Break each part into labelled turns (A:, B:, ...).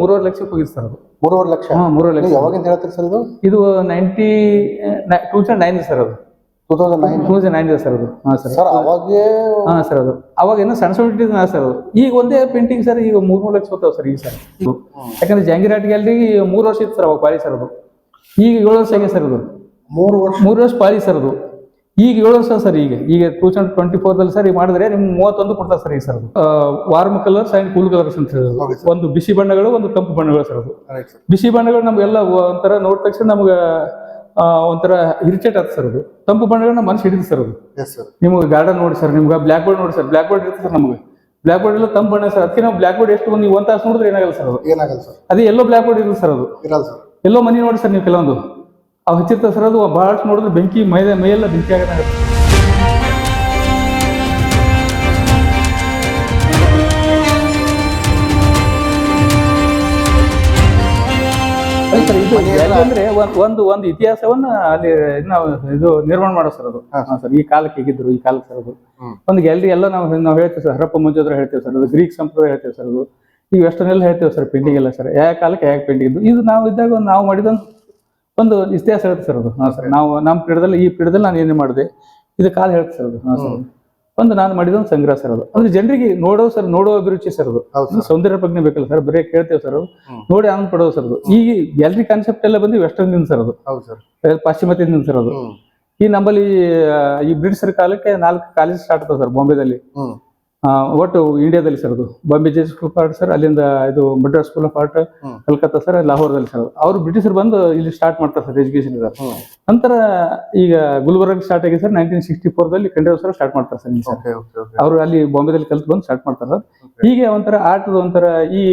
A: ಮೂರುವರೆ ಲಕ್ಷಕ್ಕೆ ಹೋಗಿದೆ ಸರ್ ಅದು.
B: ಮೂರುವರೆ ಲಕ್ಷ?
A: ಹಾ ಮೂರುವರೆ ಲಕ್ಷ.
B: ಯಾವಾಗಿಂದ ಹೇಳ್ತೀರಿ ಸರ್ ಇದು?
A: ಇದು ninety two thousand nine sir ಅದು.
B: Two thousand nine
A: two thousand nine ಇದೆ ಸರ್ ಅದು. ಹಾಂ ಸರ್.
B: ಸರ್ ಅವಾಗೇ
A: ಹಾ ಸರ್ ಅದು. ಅವಾಗ ಏನೋ ಸಣ್ಣ ಸಣ್ಣ ಇಟ್ಟಿದ್ದು ಸರ್ ಅದು. ಈಗ ಒಂದೇ ಪೇಂಟಿಂಗ್ ಸರ್ ಈಗ ಮೂರ್ ಮೂರು ಲಕ್ಷ ಹೋಗ್ತಾವೆ ಸರ್ ಈಗ ಸರ್. ಯಾಕಂದ್ರೆ ಜಾಂಗಿರಾಟ್ ಗ್ಯಾಲರಿ ಮೂರು ವರ್ಷ ಇತ್ತು ಸರ್ ಅವಾಗ ಪಾಳಿ ಸರ್ ಅದು. ಈಗ ಏಳು ವರ್ಷ ಆಗಿದೆ ಸರ್ ಅದು.
B: ಮೂರು ವರ್ಷ
A: ಮೂರು ವರ್ಷ ಪಾಳಿ ಸರ್ ಅದು. ಈಗ ಏಳು ವರ್ಷ ಸರ್ ಈಗ. ಈಗ ಟೂ ತೌಸಂಡ್ ಟ್ವೆಂಟಿ ಫೋರ್ದಲ್ಲಿ ಸರ್ ಈಗ ಮಾಡಿದ್ರೆ ನಿಮ್ಗೆ ಮೂವತ್ತೊಂದು ಕೊಡ್ತಾರೆ ಸರ್ ಈಗ sir warm colours and cool colours ಅಂತ ಹೇಳೋದು ಒಂದು ಬಿಸಿ ಬಣ್ಣಗಳು ಒಂದು ತಂಪು ಬಣ್ಣಗಳು ಸರ್ ಅದು. ಬಿಸಿ ಬಣ್ಣಗಳು ನಮಗೆಲ್ಲ ಒಂಥರ ನೋಡಿದ ತಕ್ಷಣ ನಮ್ಗೆ ಒಂಥರ ಇರಿಟೇಟ್ ಆಗ್ತದೆ ಸರ್ ಅದು. ತಂಪು ಬಣ್ಣಗಳನ್ನ ಮನಸ್ಸು ಹಿಡಿದು ಸರ್ ಅದು.
B: Yes sir.
A: ನಿಮ್ಗೆ ಗಾರ್ಡನ್ ನೋಡಿ ಸರ್ ನಿಮ್ಗೆ ಬ್ಲ್ಯಾಕ್ ಬೋರ್ಡ್ ನೋಡಿ ಸರ್. ಬ್ಲ್ಯಾಕ್ ಬೋರ್ಡ್ ಇರುತ್ತೆ ಸರ್ ನಮಗೆ. ಬ್ಲ್ಯಾಕ್ ಬೋರ್ಡ್ ಎಲ್ಲ ತಂಪು ಬಣ್ಣ ಸರ್. ಅದಕ್ಕೆ ನಾವು ಬ್ಲ್ಯಾಕ್ ಬೋರ್ಡ್ ಎಷ್ಟು ನೀವು ಒಂದು ತಾಸು ನೋಡಿದ್ರೆ ಏನಾಗಲ್ಲ ಸರ್ ಅದು.
B: ಏನಾಗಲ್ಲ ಸರ್.
A: ಅದೇ ಎಲ್ಲೋ ಬ್ಲ್ಯಾಕ್ ಬೋರ್ಡ್ ಇರಲ್ಲ ಸರ್ ಅದು.
B: ಇರಲ್ಲ ಸರ್.
A: ಎಲ್ಲೋ ಮನಿ ನೋಡಿ ಸರ್ ನೀವು ಕೆಲವೊಂದು. ಅವು ವಿಚಿತ್ರ ಸರದು ಅದು ಬಹಳಷ್ಟು ನೋಡಿದ್ರೆ ಬೆಂಕಿ ಮೈ ಮೈಯೆಲ್ಲ ಬೆಂಕಿ ಆಗೋದಾಗುತ್ತೆ ಅಂದ್ರೆ ಒಂದ್- ಒಂದು ಇತಿಹಾಸವನ್ನ ಅಲ್ಲಿ ನಾವು ಇದು ನಿರ್ಮಾಣ ಮಾಡೋ ಸರ್ ಅದು. ಸರ್ ಈ ಕಾಲಕ್ಕೆ ಹೇಗಿದ್ರು ಈ ಕಾಲಕ್ಕೆ ಸರ್ ಅದು. ಒಂದು ಗ್ಯಾಲರಿ ಎಲ್ಲ ನಾವು ನಾವು ಹೇಳ್ತೀವಿ ಸರ್ ಹರಪ್ಪ ಮುಂಜಾದ್ರೆ ಹೇಳ್ತೀವಿ ಸರ್ ಅದು ಗ್ರೀಕ್ ಸಂಪ್ರದಾಯ ಹೇಳ್ತೀವಿ ಸರ್ ಅದು. ಈ ವೆಸ್ಟರ್ನ್ ಎಲ್ಲ ಹೇಳ್ತೀವಿ ಸರ್ ಪೇಂಟಿಂಗ್ ಎಲ್ಲ ಸರ್. ಯಾವ ಕಾಲಕ್ಕೆ ಯಾವ ಪೇಂಟಿಂಗ್ ಇದು ಇದು ನಾವು ಇದ್ದಾಗ ಒಂದು ನಾವು ಮಾಡಿದ ಒಂದು ಇತಿಹಾಸ ಹೇಳುತ್ತೆ ಸರ್ ಅದು. ಹಾಂ ಸರ್. ನಾವು ನಮ್ಮ ಪೀಠದಲ್ಲಿ ಈ ಪೀಠದಲ್ಲಿ ನಾನು ಏನೇ ಮಾಡಿದೆ ಇದು ಕಾಲ ಹೇಳುತ್ತೆ ಸರ್ ಅದು. ಹಾಂ ಸರ್. ಒಂದು ನಾನು ಮಾಡಿದ ಒಂದು ಸಂಗ್ರಹ ಸರ್ ಅದು. ಅಂದ್ರೆ ಜನರಿಗೆ ನೋಡೋ ಸರ್ ನೋಡೋ ಅಭಿರುಚಿ ಸರ್ ಅದು. ಸೌಂದರ್ಯ ಪ್ರಜ್ಞೆ ಬೇಕಲ್ಲ ಸರ್ ಬರೀ ಕೇಳ್ತೇವೆ ಸರ್ ಅದು. ನೋಡಿ ಆನಂದ ಪಡೋದು ಸರ್ ಅದು. ಈ ಗ್ಯಾಲರಿ ಕಾನ್ಸೆಪ್ಟ್ ಎಲ್ಲ ಬಂದು ವೆಸ್ಟರ್ನ್ನಿಂದ ಸರ್ ಅದು.
B: ಹೌದು ಸರ್.
A: ಪಾಶ್ಚಿಮಾತ್ಯದಿಂದ ಸರ್ ಅದು. ಈ ನಮ್ಮಲ್ಲಿ ಈ ಬ್ರಿಟಿಷರ ಕಾಲಕ್ಕೆ ನಾಲ್ಕು ಕಾಲೇಜ್ ಸ್ಟಾರ್ಟ್ ಆಗ್ತದೆ ಸರ್ ಬಾಂಬೆದಲ್ಲಿ. ಒಟ್ಟು ಇಂಡಿಯಾದಲ್ಲಿ ಸರ್ ಅದು. Bombay J school of art sir ಅಲ್ಲಿಂದ ಇದು Madras school of art Calcutta sir ಲಾಹೋರ್ದಲ್ಲಿ sir ಅವರು ಬ್ರಿಟಿಷರು ಬಂದು ಇಲ್ಲಿ ಸ್ಟಾರ್ಟ್ ಮಾಡ್ತಾರೆ ಸರ್ ಎಜುಕೇಶನ್ ಸರ್ ನಂತರ ಈಗ ಗುಲ್ಬರ್ಗ್ ಸ್ಟಾರ್ಟ್ ಆಗಿದೆ ಸರ್ ನೈನ್ಟೀನ್ ಸಿಕ್ಸ್ಟಿ ಫೋರ್ದಲ್ಲಿ ಖಂಡೇವ್ ಸರ್ ಸ್ಟಾರ್ಟ್ ಮಾಡ್ತಾರೆ ಸರ್ ಅವರು ಅಲ್ಲಿ ಬಾಂಬೆದಲ್ಲಿ ಕಲ್ತು ಬಂದು ಸ್ಟಾರ್ಟ್ ಮಾಡ್ತಾರೆ ಸರ್ ಹೀಗೆ ಒಂಥರ ಆಟದ ಒಂಥರ ಈ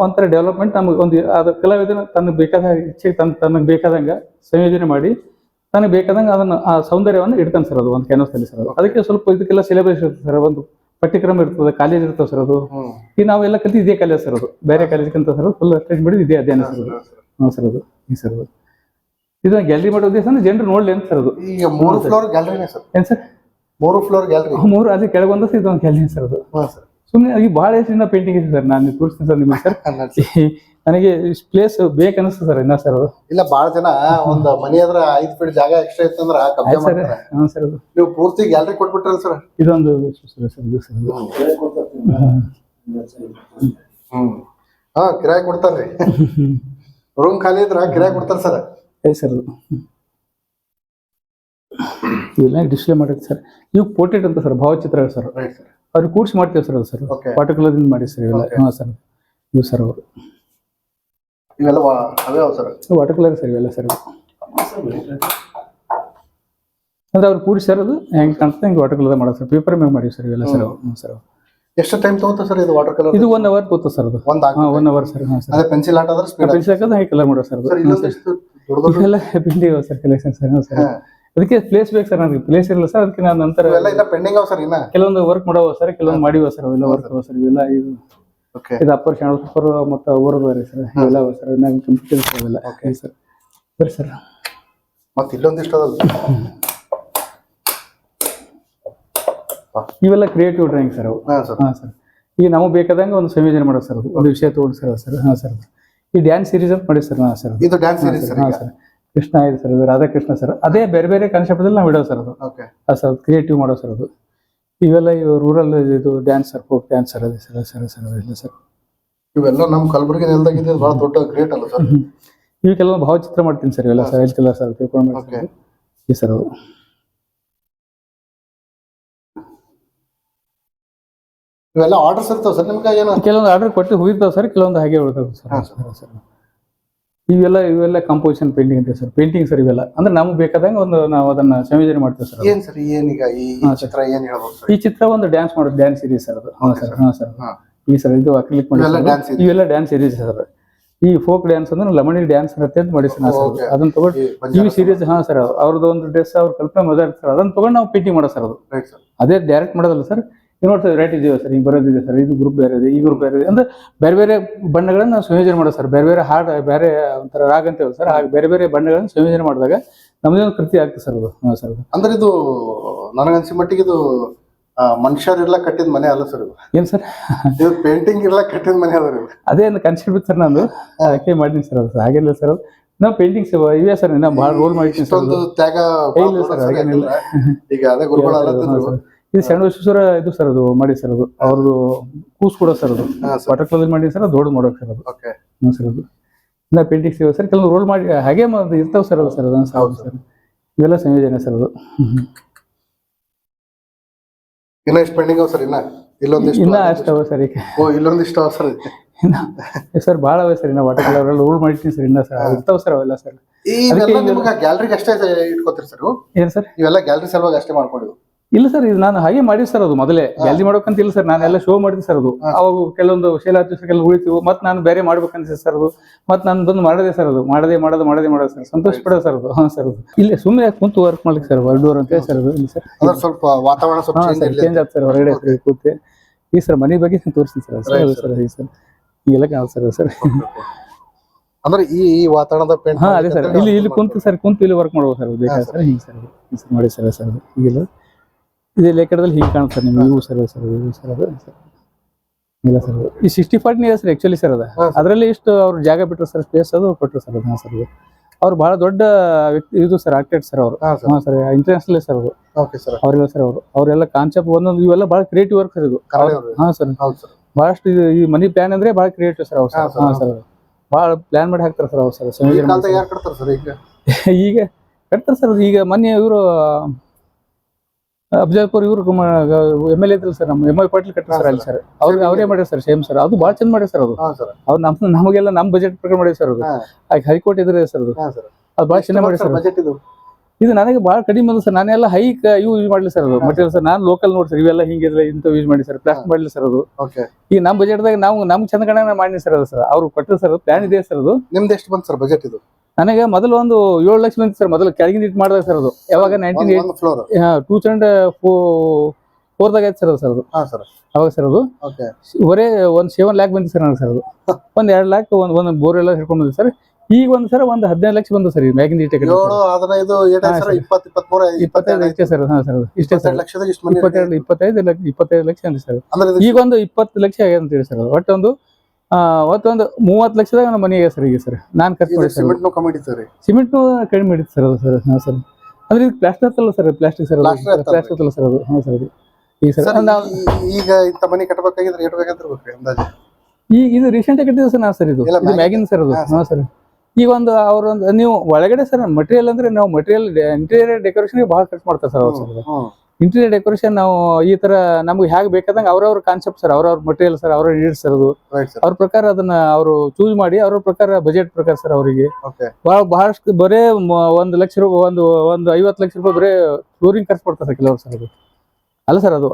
A: ಒಂಥರ ಡೆವಲಪ್ಮೆಂಟ್ ನಮಗೆ ಒಂದು ಅದು ಕಲಾವಿದನ ತನಗೆ ಬೇಕಾದ ಇಚ್ಛೆ ತನ್ನ ತನಗೆ ಬೇಕಾದಂಗೆ ಸಂಯೋಜನೆ ಮಾಡಿ ತನಗೆ ಬೇಕಾದಂಗೆ ಅದನ್ನು ಆ ಸೌಂದರ್ಯವನ್ನು ಇಡ್ತಾನೆ ಸರ್ ಅದು ಒಂದು ಕ್ಯಾನ್ವಸ್ದಲ್ಲಿ ಸರ್ ಅದು. ಅದಕ್ಕೆ ಸ್ವಲ್ಪ ಇದಕ್ಕೆಲ್ಲ ಸಿಲೆಬಸ್ ಇರ್ತದೆ ಸರ್ ಒಂದು ಪಠ್ಯಕ್ರಮ ಇರ್ತದೆ ಕಾಲೇಜ್ ಇರ್ತದೆ ಸರ್ ಅದು.
B: ಈ
A: ಈಗ ನಾವೆಲ್ಲ ಕಲಿತು ಇದೇ ಕಾಲೇಜ್ ಸರ್ ಅದು. ಬೇರೆ ಕಾಲೇಜ್ಗಿಂತ ಸರ್ ಫುಲ್ ಅಟೆಂಡ್ ಮಾಡಿದ್ದು ಇದೇ ಅಧ್ಯಯನ ಸರ್ ಅದು. ಹಾಂ ಸರ್. ಅದು. ಈ ಸರ್ ಅದು. ಇದು ಗ್ಯಾಲರಿ ಮಾಡೋ ಉದ್ದೇಶ ಅಂದ್ರೆ ಜನರು ನೋಡ್ಲಿ ಅಂತ ಸರ್ ಅದು.
B: ಈಗ ಮೂರು ಫ್ಲೋರ್ ಗ್ಯಾಲರಿನೇ ಸರ್.
A: ಏನ್ ಸರ್?
B: ಮೂರು ಫ್ಲೋರ್ ಗ್ಯಾಲರಿ
A: ಮೂರು ಅದೇ ಕೆಳಗೊಂದು ಇದೊಂದು ಗ್ಯಾಲರಿ ಸರ್ ಅದು.
B: ಹಾಂ ಸರ್.
A: ಸುಮ್ಮನೆ ಈ ಭಾಳ ಹೆಸರಿಂದ ಪೇಂಟಿಂಗ್ ಇದೆ ಸರ್ ನಾನು ತೋರಿಸ್ತೀನಿ ಸರ್ ನಿಮಗೆ ಸರ್. ನನಗೆ ಪ್ಲೇಸ್ ಬೇಕನ್ನಿಸ್ತದೆ ಸರ್ ಇನ್ನ ಸರ್ ಅದು.
B: ಇಲ್ಲ ಬಹಳ ಜನ ಒಂದು ಮನೆ ಹತ್ರ ಐದು ಫೀಟ್ ಜಾಗ ಎಕ್ಸ್ಟ್ರಾ ಇತ್ತು
A: ಅಂದ್ರೆ ಸರ್.
B: ಮಾಡ್ತಾರೆ.
A: ಹಾಂ ಸರ್ ಅದು.
B: ನೀವು ಪೂರ್ತಿ ಗ್ಯಾಲರಿ ಕೊಟ್ಬಿಟ್ರಲ್ಲ ಸರ್?
A: ಇದೊಂದು ಸರ್ ಸರ್ ಇದು ಸರ್ ಅದು.
B: ಹ್ಮ್. ಹಾ ಕಿರಾಯಿ ಕೊಡ್ತಾರ್ರಿ ರೂಮ್ ಖಾಲಿ ಇದ್ರ ಕಿರಾಯಿ ಕೊಡ್ತಾರೆ ಸರ್.
A: ಏ ಸರ್ ಅದು. ಇವೆಲ್ಲ ಡಿಸ್ಪ್ಲೇ ಮಾಡಿದ್ದು ಸರ್. ಇವು ಪೋರ್ಟ್ರೇಟ್ ಅಂತ ಸರ್ ಭಾವಚಿತ್ರಗಳು ಸರ್.
B: ರೈಟ್ ಸರ್
A: ಅವ್ರಿಗೆ ಕೂಡ್ಸಿ ಮಾಡ್ತೇವೆ ಸರ್ ಅದು ಸರ್.
B: Okay.
A: ವಾಟರ್ ಮಾಡಿ ಸರ್ ಇವೆಲ್ಲ.
B: Okay.
A: ಹಾಂ ಸರ್. ಇವು ಸರ್ ಅವರು.
B: ಇವೆಲ್ಲ ವಾ- ಅವೇ ಅವ ಸರ್?
A: ವಾಟರ್ ಕಲರ್ ಸರ್ ಇವೆಲ್ಲ ಸರ್ ಅಂದ್ರೆ ಅವ್ರು ಕೂಡಿ ಸರ್ ಅದು ಹೆಂಗೆ ಕಾಣ್ತದೆ ಹೆಂಗೆ ವಾಟರ್ ಕಲರ್ ಮಾಡೋದು ಸರ್. ಪೇಪರ್ ಮೇಲೆ ಮಾಡಿ ಸರ್ ಇವೆಲ್ಲ ಸರ್ ಹ್ಞೂ ಸರ್
B: ಎಷ್ಟು ಟೈಮ್ ತಗೋತ ಸರ್ ಇದು ವಾಟರ್ ಕಲರ್
A: ಇದು ಒನ್ ಅವರ್ ತಗೋತ ಸರ್ ಅದು.
B: ಒಂದ್
A: ಹಾಂ ಒನ್ ಅವರ್ ಸರ್ ಹಾಂ ಸರ್.
B: ಅದೇ ಪೆನ್ಸಿಲ್ ಆಟ ಆದ್ರೆ ಸ್ಪೀಡ್
A: ಪೆನ್ಸಿಲ್ ಹಾಕೋದು ಹೆಂಗೆ ಕಲರ್ ಮಾಡೋದು ಸರ್ ಅದು.
B: ಸರ್
A: ಹಾಂ
B: ಇಲ್ಲೊಂದು
A: ಸರ್.
B: ಎಷ್ಟು ದೊಡ್ಡ ದೊಡ್ಡ
A: ಇವೆಲ್ಲ ಸರ್ ಕಲೆಕ್ಷನ್ ಸರ್ ಹಾಂ ಸರ್?
B: ಹಾ.
A: ಅದಕ್ಕೆ ಪ್ಲೇಸ್ ಬೇಕು ಸರ್ ನನಗೆ ಪ್ಲೇಸ್ ಇರಲ್ಲ ಸರ್ ಅದಕ್ಕೆ ನಾನು ನಂತರ
B: ಇವೆಲ್ಲ ಇನ್ನ ಪೆಂಡಿಂಗ್ ಅವ ಸರ್ ಇನ್ನ.
A: ಕೆಲವೊಂದು ವರ್ಕ್ ಮಾಡುವ ಸರ್ ಕೆಲವೊಂದು ಮಾಡಿವ ಸರ್ ಅವೆಲ್ಲ ವರ್ಕ್ ಅವ ಸರ್ ಇವೆಲ್ಲ ಇದು.
B: ಓಕೆ
A: ಇದು ಅಪ್ಪರ್ ಶಾಣ ಸೂಪರ್ ಮತ್ತು ಊರದ ಬೇರೆ ಸರ್ ಎಲ್ಲ ಅವ ಸರ್ ಕಂಪ್ಯೂಟರ್ ಸರ್ ಇವೆಲ್ಲ. ಓಕೆ ಸರ್ ಬರಿ ಸರ್
B: ಮತ್ತೆ ಇಲ್ಲೊಂದಿಷ್ಟು ಅದಲ್ಲ
A: ಇವೆಲ್ಲ ಕ್ರಿಯೇಟಿವ್ ಡ್ರಾಯಿಂಗ್ ಸರ್ ಅವು.
B: ಹಾ ಸರ್
A: ಹಾಂ ಸರ್ ಈಗ ನಮಗೆ ಬೇಕಾದಂಗೆ ಒಂದು ಸಂಯೋಜನೆ ಮಾಡೋದು ಸರ್ ಒಂದು ವಿಷಯ ತಗೊಂಡು ಸರ್ ಸರ್ ಹಾಂ ಸರ್ ಈ ಡ್ಯಾನ್ಸ್ ಸೀರೀಸ್ ಅಂತ ಮಾಡಿ ಸರ್ ಹಾಂ ಸರ್
B: ಇದು ಡ್ಯಾನ್ಸ್ ಸೀರೀಸ್ ಸರ್
A: ಹಾಂ ಸರ್ ಕೃಷ್ಣ ಇದೆ ಸರ್ ಇದು ರಾಧಾಕೃಷ್ಣ ಸರ್. ಅದೇ ಬೇರೆ ಬೇರೆ ಕಾನ್ಸೆಪ್ಟಲ್ಲಿ ನಾವು ಇಡೋ ಸರ್ ಅದು.
B: ಓಕೆ
A: ಸರ್ ಕ್ರಿಯೇಟಿವ್ ಮಾಡೋ ಸರ್ ಅದು. ಇವೆಲ್ಲ ಇವು ರೂರಲ್ ಇದು dance sir folk dance sir ಅದೇ ಸರ್ ಸರ್ ಸರ್ ಇಲ್ಲ ಸರ್.
B: ಇವೆಲ್ಲ ನಮ್ಮ ಕಲಬುರಗಿ ನೆಲದಾಗಿದ್ದು ಬಹಳ ದೊಡ್ಡ ಗ್ರೇಟ್ ಅಲ್ಲ ಸರ್.
A: ಇವಕ್ಕೆಲ್ಲ ಕೆಲವೊಂದು ಭಾವಚಿತ್ರ ಮಾಡ್ತೀನಿ ಸರ್ ಇವೆಲ್ಲ ಸರ್ ಹೇಳ್ತಿಲ್ಲ ಸರ್ ತಿಳ್ಕೊಂಡು ಈ ಸರ್ ಅದು.
B: ಇವೆಲ್ಲ ಆರ್ಡರ್ಸ್ ಇರ್ತಾವ ಸರ್ ನಿಮ್ಗೆ ಏನೋ?
A: ಕೆಲವೊಂದು ಆರ್ಡರ್ ಕೊಟ್ಟು ಹೋಗಿರ್ತಾವೆ ಸರ್ ಕೆಲವೊಂದು ಹಾಗೆ ಉಳ್ತಾವೆ ಸರ್ ಸರ್ ಸರ್. ಇವೆಲ್ಲ ಇವೆಲ್ಲ ಕಂಪೋಸಿಷನ್ ಪೇಂಟಿಂಗ್ ಅಂತ ಸರ್. ಪೇಂಟಿಂಗ್ ಸರ್ ಇವೆಲ್ಲ. ಅಂದ್ರೆ ನಮ್ಗೆ ಬೇಕಾದಂಗೆ ಒಂದು ನಾವು ಅದನ್ನ ಸಂಯೋಜನೆ ಮಾಡ್ತೇವೆ ಸರ್
B: ಏನ್ ಸರ್ ಏನೀಗ ಈ. ಚಿತ್ರ ಏನ್ ಹೇಳ್ಬೋದು ಸರ್?
A: ಈ ಚಿತ್ರ ಒಂದು ಡ್ಯಾನ್ಸ್ ಮಾಡೋದು ಡ್ಯಾನ್ಸ್ ಸೀರೀಸ್ ಸರ್ ಅದು. ಹಾಂ ಸರ್. ಹಾಂ ಸರ್.
B: ಹಾ.
A: ಈ ಸರ್ ಇದು ಅಕ್ಲಿಕ್ ಮಾಡಿ
B: ಇವೆಲ್ಲ
A: ಸರ್.
B: dance series.
A: ಇವೆಲ್ಲ ಡ್ಯಾನ್ಸ್ ಸೀರೀಸ್ ಸರ್ ಈ ಫೋಕ್ ಡ್ಯಾನ್ಸ್ ಅಂದ್ರೆ ಲಮಣಿ ಡ್ಯಾನ್ಸ್ ಇರುತ್ತೆ ಅಂತ ಮಾಡಿ ಸರ್
B: Okay.
A: ಅದನ್ನ ತಗೊಂಡು
B: ಈ
A: ಈ
B: ಬಂಜಾರ
A: ಸೀರೀಸ್ ಹಾಂ ಸರ್. ಅವ್ರದ್ದು ಒಂದು ಡ್ರೆಸ್ ಅವ್ರ ಕಲ್ಪನೆ ಮಜಾ ಇರುತ್ತೆ ಸರ್ ಅದನ್ನ ತಗೊಂಡು ನಾವು ಪೇಂಟಿಂಗ್ ಮಾಡೋ ಸರ್ ಅದು.
B: Right sir.
A: ಅದೇ ಡೈರೆಕ್ಟ್ ಮಾಡೋದಲ್ಲ ಸರ್. ನೋಡಿ ಸರ್ ರೇಟ್ ಇದೆಯೋ ಸರ್? ಈಗ ಬರೋದಿದೆ ಸರ್. ಇದು ಗ್ರೂಪ್ ಬೇರೆ ಇದೆ ಈ ಗ್ರೂಪ್ ಬೇರೆ ಇದೆ. ಅಂದ್ರೆ ಬೇರೆ ಬೇರೆ ಬಣ್ಣಗಳನ್ನು ನಾವು ಸಂಯೋಜನೆ ಮಾಡೋದು ಸರ್. ಬೇರೆ ಬೇರೆ ಹಾಡು ಬೇರೆ ಒಂಥರ ರಾಗ ಅಂತೇವೆ ಸರ್. ಹಾಗೆ ಬೇರೆ ಬೇರೆ ಬಣ್ಣಗಳನ್ನು ಸಂಯೋಜನೆ ಮಾಡಿದಾಗ ನಮ್ಮದೇ ಒಂದು ಕೃತಿ ಆಗ್ತದೆ ಸರ್ ಅದು. ಸರ್. ಅದು
B: ಅಂದ್ರೆ ಇದು ನನಗನ್ಸಿ ಮಟ್ಟಿಗೆ ಇದು ಮನುಷ್ಯರೆಲ್ಲ ಕಟ್ಟಿದ ಮನೆ ಅಲ್ಲ ಸರ್
A: ಏನ್ ಸರ್?
B: ಇದು ಪೇಂಟಿಂಗ್ ಎಲ್ಲ ಕಟ್ಟಿದ ಮನೆ ಅದ
A: ಅದೇ ಕನ್ಸೆಪ್ಟ್ ಸರ್ ನಾನು ಅದಕ್ಕೆ ಮಾಡಿದ್ದೀನಿ ಸರ್ ಅದು. ಹಾಗೆಲ್ಲ ಸರ್ ನಾವು ಪೇಂಟಿಂಗ್ಸ್ ಇವೆ ಸರ್ ನಾವು ಭಾಳ ರೋಲ್ ಮಾಡಿದ್ದೀನಿ ಸರ್
B: ತ್ಯಾಗ
A: ಇಲ್ಲ ಸರ್.
B: ಈಗ ಅದೇ ಗುರುಗಳು
A: ಇದು ಸಣ್ಣ ವಿಶ್ವೇಶ್ವರ ಇದು ಸರ್ ಅದು ಮಾಡಿ ಸರ್ ಅದು. ಅವ್ರದ್ದು ಕೂಸ್ ಕೂಡ ಸರ್ ಅದು. ವಾಟರ್ ಕಲರ್ ಮಾಡಿ ಸರ್ ದೊಡ್ಡ ಮಾಡೋಕೆ ಸರ್ ಅದು. ಹ್ಞೂ ಸರ್ ಅದು. ಇನ್ನ ಪೇಂಟಿಂಗ್ಸ್ ಇವೆ ಸರ್. ಕೆಲವು ರೋಲ್ ಮಾಡಿ ಹಾಗೆ ಇರ್ತಾವೆ ಸರ್ ಅದು ಸರ್ ಅದನ್ನು
B: ಹೌದು
A: ಸರ್. ಇವೆಲ್ಲ ಸಂಯೋಜನೆ ಸರ್ ಅದು.
B: ಇನ್ನ ಎಷ್ಟು ಪೆಂಡಿಂಗ್ ಸರ್ ಇನ್ನ? ಇಲ್ಲೊಂದಿಷ್ಟು
A: ಇನ್ನ ಅಷ್ಟವ ಸರ್ ಈಗ.
B: ಓ ಇಲ್ಲೊಂದಿಷ್ಟು ಅವ ಸರ್.
A: ಇನ್ನ ಸರ್ ಭಾಳ ಅವೆ ಸರ್ ಇನ್ನ ವಾಟರ್ ಕಲರ್ ಎಲ್ಲ ರೋಲ್ ಮಾಡಿರ್ತೀನಿ ಸರ್ ಇನ್ನ ಸರ್. ಇರ್ತಾವೆ ಸರ್ ಅವೆಲ್ಲ ಸರ್.
B: ಇವೆಲ್ಲ ನಿಮ್ಗೆ ಗ್ಯಾಲರಿಗೆ ಅಷ್ಟೇ ಇಟ್ಕೋತೀರಿ ಸರ್
A: ಏನು ಸರ್?
B: ಇವೆಲ್ಲ ಗ್ಯಾಲರಿ ಸಲುವಾಗಿ ಅಷ್ಟೇ ಮಾಡ್ಕೊಂಡಿವಿ
A: ಇಲ್ಲ ಸರ್ ಇದು ನಾನು ಹಾಗೆ ಮಾಡಿ ಸರ್ ಅದು ಮೊದಲೇ. ಗ್ಯಾಲರಿ ಮಾಡ್ಬೇಕಂತ ಇಲ್ಲ ಸರ್ ನಾನೆಲ್ಲ ಶೋ ಮಾಡಿದ್ದೆ ಸರ್ ಅದು. ಅವಾಗ ಕೆಲವೊಂದು ಶೈಲಾತ್ಮಕ ಕೆಲವು ಉಳಿತು ಮತ್ತೆ ನಾನು ಬೇರೆ ಮಾಡ್ಬೇಕಂತ ಸರ್ ಅದು. ಮತ್ತೆ ನಾನು ಬಂದು ಮಾಡದೆ ಸರ್ ಅದು. ಮಾಡದೆ ಮಾಡೋದು ಮಾಡದೆ ಮಾಡೋದು ಸರ್. ಸಂತೋಷ ಪಡೋದು ಸರ್ ಅದು. ಹಾಂ ಸರ್ ಅದು. ಇಲ್ಲ ಸುಮ್ಮನೆ ಕುಂತು ವರ್ಕ್ ಮಾಡ್ಲಿಕ್ಕೆ ಸರ್ ವರ್ಡೂರ್ ಅಂತ ಹೇಳಿ ಸರ್ ಅದು. ಇಲ್ಲಿ ಸರ್.
B: ಸ್ವಲ್ಪ ವಾತಾವರಣ ಸ್ವಲ್ಪ ಚೇಂಜ್
A: ಆಗ್ತದೆ ಸರ್ ಹೊರಗಡೆ ಕೂತೆ. ಈ ಸರ್ ಮನೆ ಬಗ್ಗೆ ತೋರಿಸ್ತೀನಿ ಸರ್. Sir sir. ಈ ಸರ್. ಈಗೆಲ್ಲ ಕಾಣ ಸರ್ ಸರ್.
B: ಅಂದ್ರೆ ಈ ಈ ವಾತಾವರಣದ ಪೇಂಟ್
A: ಹಾಂ ಅದೇ ಸರ್. ಇಲ್ಲಿ ಇಲ್ಲಿ ಕುಂತು ಸರ್ ಕುಂತು ಇಲ್ಲಿ ವರ್ಕ್ ಮಾಡ್ಬೋದು ಸರ್ ಬೇಕಾದ್ರೆ ಸರ್ ಹಿಂಗೆ ಸರ್. ಮಾಡಿ ಸರ್ ಸರ್ ಈಗೆಲ್ಲ ಇದೇ ಲೇಖನದಲ್ಲಿ ಹೀಗೆ ಕಾಣುತ್ತೆ ನಿಮ್ಗೆ. ಇವು ಸರ್ ಸರ್ ಇವು ಸರ್ ಅದು ಇಲ್ಲ ಸರ್. ಈ ಸಿಕ್ಸ್ಟಿ ಫೈವ್ ಇದೆ ಸರ್ ಆ್ಯಕ್ಚುಲಿ ಸರ್ ಅದು. ಅದರಲ್ಲಿ ಇಷ್ಟು ಅವ್ರು ಜಾಗ ಬಿಟ್ಟರು ಸರ್ ಸ್ಪೇಸ್ ಅದು ಕೊಟ್ಟರು ಸರ್ ಅದು ಹಾಂ ಸರ್. ಅವ್ರು ಭಾಳ ದೊಡ್ಡ ವ್ಯಕ್ತಿ ಇದು ಸರ್ ಆರ್ಕಿಟೆಕ್ಟ್ ಸರ್ ಅವರು.
B: ಹಾ ಸರ್.
A: ಇಂಟರ್ನ್ಯಾಷನಲ್ ಸರ್ ಅವರು. ಅವರೆಲ್ಲ ಸರ್ ಅವರು. ಅವರೆಲ್ಲ ಕಾನ್ಸೆಪ್ಟ್ ಒಂದೊಂದು ಇವೆಲ್ಲ ಭಾಳ ಕ್ರಿಯೇಟಿವ್ ವರ್ಕ್ ಸರ್ ಇದು. ಹಾಂ ಸರ್. ಭಾಳಷ್ಟು ಇದು ಈ ಮನಿ ಪ್ಲಾನ್ ಅಂದ್ರೆ ಭಾಳ ಕ್ರಿಯೇಟಿವ್ ಸರ್ ಅವ್ರು ಸರ್. ಹಾಂ ಸರ್ ಭಾಳ ಪ್ಲಾನ್ ಮಾಡಿ ಹಾಕ್ತಾರೆ ಸರ್ ಅವ್ರು ಸರ್.
B: ಈಗ ಕಟ್ತಾರ ಸರ್ ಈಗ?
A: ಕಟ್ತಾರೆ ಸರ್ ಈಗ ಮೊನ್ನೆ ಇವರು ಅಫ್ಜಲ್ಪುರ್ ಇವರು ಎಂ ಎಲ್ ಎ ಇದ್ರು ಸರ್ ನಮ್ಮ ಎಂ ಐ ಪಾಟೀಲ್ ಕಟ್ಟಿದ್ರು ಸರ್ ಅಲ್ಲಿ ಸರ್. ಅವ್ರಿಗೆ ಅವರೇ ಮಾಡ್ಯಾರ ಸರ್ ಸೇಮ್ ಸರ್ ಅದು ಬಹಳ ಚಂದ ಮಾಡ್ಯಾರ ಸರ್ ಅದು. ಅವ್ರು ನಮ್ಮ ನಮಗೆಲ್ಲ ನಮ್ಮ ಬಜೆಟ್ ಪ್ರಕಾರ ಮಾಡ್ಯಾರ ಸರ್ ಅದು. ಹೈಕೋರ್ಟ್ ಇದ್ರೆ ಸರ್ ಅದು. ಅದು ಬಹಳ ಚೆನ್ನಾಗಿ ಮಾಡ್ಯಾರ ಸರ್
B: ಬಜೆಟ್ ಇದು?
A: ಇದು ನನಗೆ ಬಹಳ ಕಡಿಮೆ ಬಂದು ಸರ್ ನಾನೆಲ್ಲ ಹೈಕ್ ಇವು ಯೂಸ್ ಮಾಡ್ಲಿ ಸರ್ ಅದು. ಮಟೀರಿಯಲ್ ಸರ್ ನಾನು ಲೋಕಲ್ ನೋಡಿ ಸರ್ ಇವೆಲ್ಲ ಹಿಂಗಿದ್ರೆ ಇಂಥವು ಯೂಸ್ ಮಾಡಿ ಸರ್ ಪ್ಲಾಸ್ಟಿಕ್ ಮಾಡಲಿ ಸರ್ ಅದು. ಈಗ ನಮ್ಮ ಬಜೆಟ್ದಾಗ ನಾವು ನಮ್ಗೆ ಚಂದ ಕಣ ಮಾಡಿ ಸರ್ ಅದು ಸರ್. ಅವ್ರು ಕೊಟ್ಟರು ಸರ್ ಪ್ಲಾನ್ ಇದೆ ಸರ್ ಅದು.
B: ನಿಮ್ದು ಎಷ್ಟು ಬಂತು ಸರ್ ಬಜೆಟ್ ಇದು?
A: ನನಗೆ ಮೊದಲು ಒಂದು ಏಳು ಲಕ್ಷ ಬಂತು ಸರ್ ಮೊದಲು ಕೆಳಗಿನ ಇಟ್ಟು ಮಾಡಿದಾಗ ಸರ್ ಅದು. ಯಾವಾಗ ನೈನ್ಟೀನ್ ಏಟ್ ಟೂ ತೌಸಂಡ್ ಫೋರ್ದಾಗ ಆಯ್ತು ಸರ್ ಅದು ಸರ್ ಅದು.
B: ಸರ್.
A: ಅವಾಗ ಸರ್ ಅದು. ಬರೇ ಒಂದು ಸೆವೆನ್ ಲ್ಯಾಕ್ ಬಂತು ಸರ್ ನನಗೆ ಸರ್ ಅದು. ಒಂದು ಎರಡು ಲ್ಯಾಕ್ ಒಂದು ಒಂದು ಬೋರ್ ಎಲ್ಲ ಹಿಡ್ಕೊಂಡು ಸರ್. ಈಗ ಒಂದ್ ಸರ ಒಂದ್ ಹದಿನೈದು ಲಕ್ಷ ಬಂದು ಸರ್ ಮ್ಯಾಗಿಂದ ಇಟ್ಟೆ ಹಾ,
B: ಸರ್
A: ಇಷ್ಟೇ ಸರ್.
B: ಇಪ್ಪತ್ತೆರಡು
A: ಇಪ್ಪತ್ತೈದು ಲಕ್ಷ ಇಪ್ಪತ್ತೈದು ಲಕ್ಷ ಸರ್. ಈಗ ಒಂದು ಇಪ್ಪತ್ತು ಲಕ್ಷ ಆಗ್ಯದ ಅಂತೇಳಿ ಸರ್ ಒಟ್ಟೊಂದು ಒಂದು ಮೂವತ್ತು ಲಕ್ಷದಾಗ ನಮ್ಮ ಮನೆ ಇದೆ ಸರ್ ಈಗ ಸರ್. ನಾನು ಖರ್ಚು ಮಾಡಿ
B: ಸಿಮೆಂಟ್ ಕಮ್ಮಿ
A: ಸಿಮೆಂಟ್ನು ಕಡಿಮೆ ಹಿಡಿತು ಸರ್ ಅದು ಸರ್ ಹಾಂ ಸರ್. ಅಂದ್ರೆ ಇದು ಪ್ಲಾಸ್ಟಿಕ್ ಹತ್ತಲ್ಲ ಸರ್ ಪ್ಲಾಸ್ಟಿಕ್ ಸರ್
B: ಪ್ಲಾಸ್ಟರ್ ಹತ್ತಲ್ಲ
A: ಹತ್ತಲ್ಲ ಸರ್ ಅದು ಹಾಂ ಸರ್ ಅದು. ಈಗ ಸರ್ ನಾವು
B: ಈಗ ಇಂಥ ಮನೆ ಕಟ್ಟಬೇಕಾಗಿದ್ರೆ ಎಷ್ಟು ಬೇಕಾಗಿರ್ಬೇಕ್ರಿ ಅಂದಾಜು.
A: ಈ ಇದು ರೀಸೆಂಟ್ ಕಟ್ಟಿದ ಸರ್ ನಾ ಸರ್ ಇದು.
B: ಮ್ಯಾಗಿನ
A: ಸರ್ ಅದು.
B: ಹಾಂ
A: ಸರ್. ಈಗ ಒಂದು ಅವ್ರೊಂದು ನೀವು ಒಳಗಡೆ ಸರ್ ಮಟೀರಿಯಲ್ ಅಂದ್ರೆ ನಾವು ಮಟೀರಿಯಲ್ ಇಂಟೀರಿಯರ್ ಡೆಕೋರೇಷನ್ ಬಹಳ ಖರ್ಚು ಮಾಡ್ತಾರೆ ಸರ್ ಅವ್ರು ಇಂಟೀರಿಯರ್ ಡೆಕೋರೇಷನ್ ನಾವು ಈ ತರ ನಮ್ಗೆ ಹೇಗೆ ಬೇಕಾದಂಗ ಅವ್ರವ್ರ ಕಾನ್ಸೆಪ್ಟ್ ಸರ್ ಅವ್ರವ್ರ ಮಟೀರಿಯಲ್ ಸರ್ ಅವ್ರ ನೀಡ್ಸ್ ಸರ್ ಅದು. ಅವ್ರ ಪ್ರಕಾರ ಅದನ್ನ ಅವರು ಚೂಸ್ ಮಾಡಿ ಅವ್ರ ಪ್ರಕಾರ ಬಜೆಟ್ ಪ್ರಕಾರ ಸರ್ ಅವರಿಗೆ. ಬಹಳಷ್ಟು ಬರೇ ಒಂದು ಲಕ್ಷ ರೂಪಾಯಿ ಒಂದು ಒಂದು ಐವತ್ತು ಲಕ್ಷ ರೂಪಾಯಿ ಬರೇ ಫ್ಲೋರಿಂಗ್ ಖರ್ಚು ಮಾಡ್ತಾರೆ ಸರ್ ಕೆಲವರು ಸರ್ ಅದು. ಅಲ್ಲ ಸರ್ ಅದು.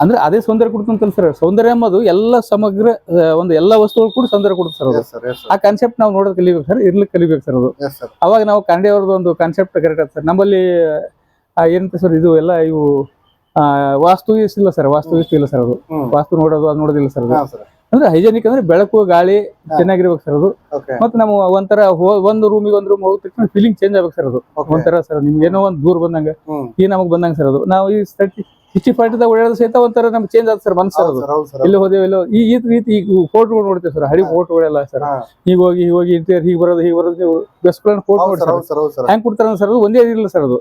A: ಅಂದ್ರೆ ಅದೇ ಸೌಂದರ್ಯ ಕೊಡ್ತಂತಲ್ಲ ಸರ್ ಸೌಂದರ್ಯ ಎಂಬುದು ಎಲ್ಲ ಸಮಗ್ರ ಒಂದು ಎಲ್ಲ ವಸ್ತುಗಳು ಕೂಡ ಸೌಂದರ್ಯ ಕೊಡುತ್ತೆ ಸರ್ ಆ ಕಾನ್ಸೆಪ್ಟ್ ನಾವು ನೋಡೋದು ಕಲಿಬೇಕು ಸರ್ ಇರ್ಲಿಕ್ಕೆ ಕಲಿಬೇಕು ಸರ್ ಅದು. ಅವಾಗ ನಾವು ಕಾಂಡೆ ಅವ್ರದ್ದು ಒಂದು ಕಾನ್ಸೆಪ್ಟ್ ಕರೆಕ್ಟ್ ಆಗುತ್ತೆ ಸರ್ ನಮ್ಮಲ್ಲಿ ಏನಂತ ಸರ್ ಇದು ಎಲ್ಲ ಇವು ವಾಸ್ತು ಇಲ್ಲ ಸರ್ ವಾಸ್ತು ಇಲ್ಲ ಸರ್ ಅದು. ವಾಸ್ತು ನೋಡೋದು ಅದು ನೋಡೋದಿಲ್ಲ ಸರ್ ಅದು. ಅಂದ್ರೆ ಹೈಜೆನಿಕ್ ಅಂದ್ರೆ ಬೆಳಕು ಗಾಳಿ. ಚೆನ್ನಾಗಿರ್ಬೇಕು ಸರ್ ಅದು. ಮತ್ತೆ ನಾವು ಒಂಥರ ಒಂದು ರೂಮಿಗೆ ಒಂದು ರೂಮ್ ತಕ್ಷಣ ಫೀಲಿಂಗ್ ಚೇಂಜ್ ಆಗ್ಬೇಕು ಸರ್ ಅದು. ಒಂಥರ ಸರ್ ನಿಮ್ಗೆ ಏನೋ ಒಂದು ದೂರ ಬಂದಂಗ ಈ ನಮಗೆ ಬಂದಂಗ ಸರ್ ಅದು. ನಾವು ಈ ತರ್ಟಿ ಸಿಕ್ಸ್ಟಿ ಪಾರ್ಟಿದಾಗ ಓಡಾಡೋದು ಸಹಿತ ಒಂಥರ ನಮ್ಗೆ ಚೇಂಜ್ ಆಗುತ್ತೆ ಸರ್ ಮನ್ಸು ಸರ್
B: ಹೌದು
A: ಅದು ಇಲ್ಲಿ ಹೋದೇವು ಇಲ್ಲೋ ಈ ಈ ರೀತಿ ಈಗ ಫೋಟೋಗಳು ನೋಡ್ತೇವೆ ಸರ್ ಹಳಿ ಫೋಟೋಗಳೆಲ್ಲ ಸರ್. ಈಗ ಹೋಗಿ ಈಗ ಹೋಗಿ ಇಂಟೀರಿಯರ್ ಹೀಗೆ ಬರೋದು ಹೀಗೆ ಬರೋದು ಬೆಸ್ಟ್ ಪ್ಲಾನ್ ಫೋಟೋ ನೋಡಿ
B: ಸರ್
A: ಹೆಂಗ್ ಕೊಡ್ತಾರ ಸರ್ ಅದು? ಒಂದೇ ಇರಲಿಲ್ಲ ಸರ್ ಅದು.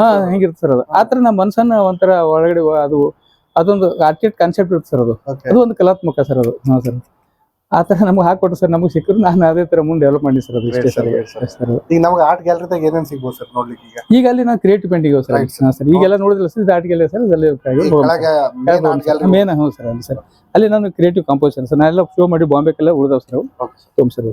A: ಹಾ. ಹೆಂಗಿರುತ್ತೆ ಸರ್ ಅದು. ಆತರ ನಮ್ಮ ಮನ್ಸನ್ನ ಒಂಥರ ಒಳಗಡೆ ಅದು ಅದೊಂದು ಆರ್ಟಿಸ್ಟ್ ಕಾನ್ಸೆಪ್ಟ್ ಇರುತ್ತೆ ಸರ್ ಅದು. ಅದು ಒಂದು ಕಲಾತ್ಮಕ ಸರ್ ಅದು. ಹಾ ಸರ್. ಆ ತರ ನಮ್ಗೆ ಹಾಕೊಟ್ಟು ಸರ್. ನಮ್ಗೆ ಸಿಕ್ಕರು ನಾನು ಅದೇ ತರ ಮುಂದೆ ಡೆವಲಪ್ ಮಾಡಿ ಸರ್ ಅದು ಇಷ್ಟೇ ಸರ್.
B: ಈಗ ನಮ್ಗೆ ಆರ್ಟ್ ಗ್ಯಾಲರಿದಾಗ ಏನೇನು ಸಿಗ್ಬೋದು ಸರ್ ನೋಡ್ಲಿಕ್ಕೆ ಈಗ?
A: ಈಗ ಅಲ್ಲಿ ನಾವು ಕ್ರಿಯೇಟಿವ್ ಪೇಂಟಿಂಗ್ ಸರ್. ಸರ್. ಈಗೆಲ್ಲ ನೋಡಿದ್ರೆ ಸರ್ ಇದು ಆರ್ಟ್ ಗ್ಯಾಲರಿ ಸರ್
B: ಅಲ್ಲಿ ಮೇನ್
A: ಹೌದು ಸರ್ ಅಲ್ಲಿ ಸರ್. ಅಲ್ಲಿ ನಾನು ಕ್ರಿಯೇಟಿವ್ ಕಾಂಪೋಸಿಷನ್ ಸರ್. ನಾನೆಲ್ಲ ಶೋ ಮಾಡಿ ಬಾಂಬೆಗೆಲ್ಲ ಉಳಿದವ್ ಸರ್ ಅವು. ಸರ್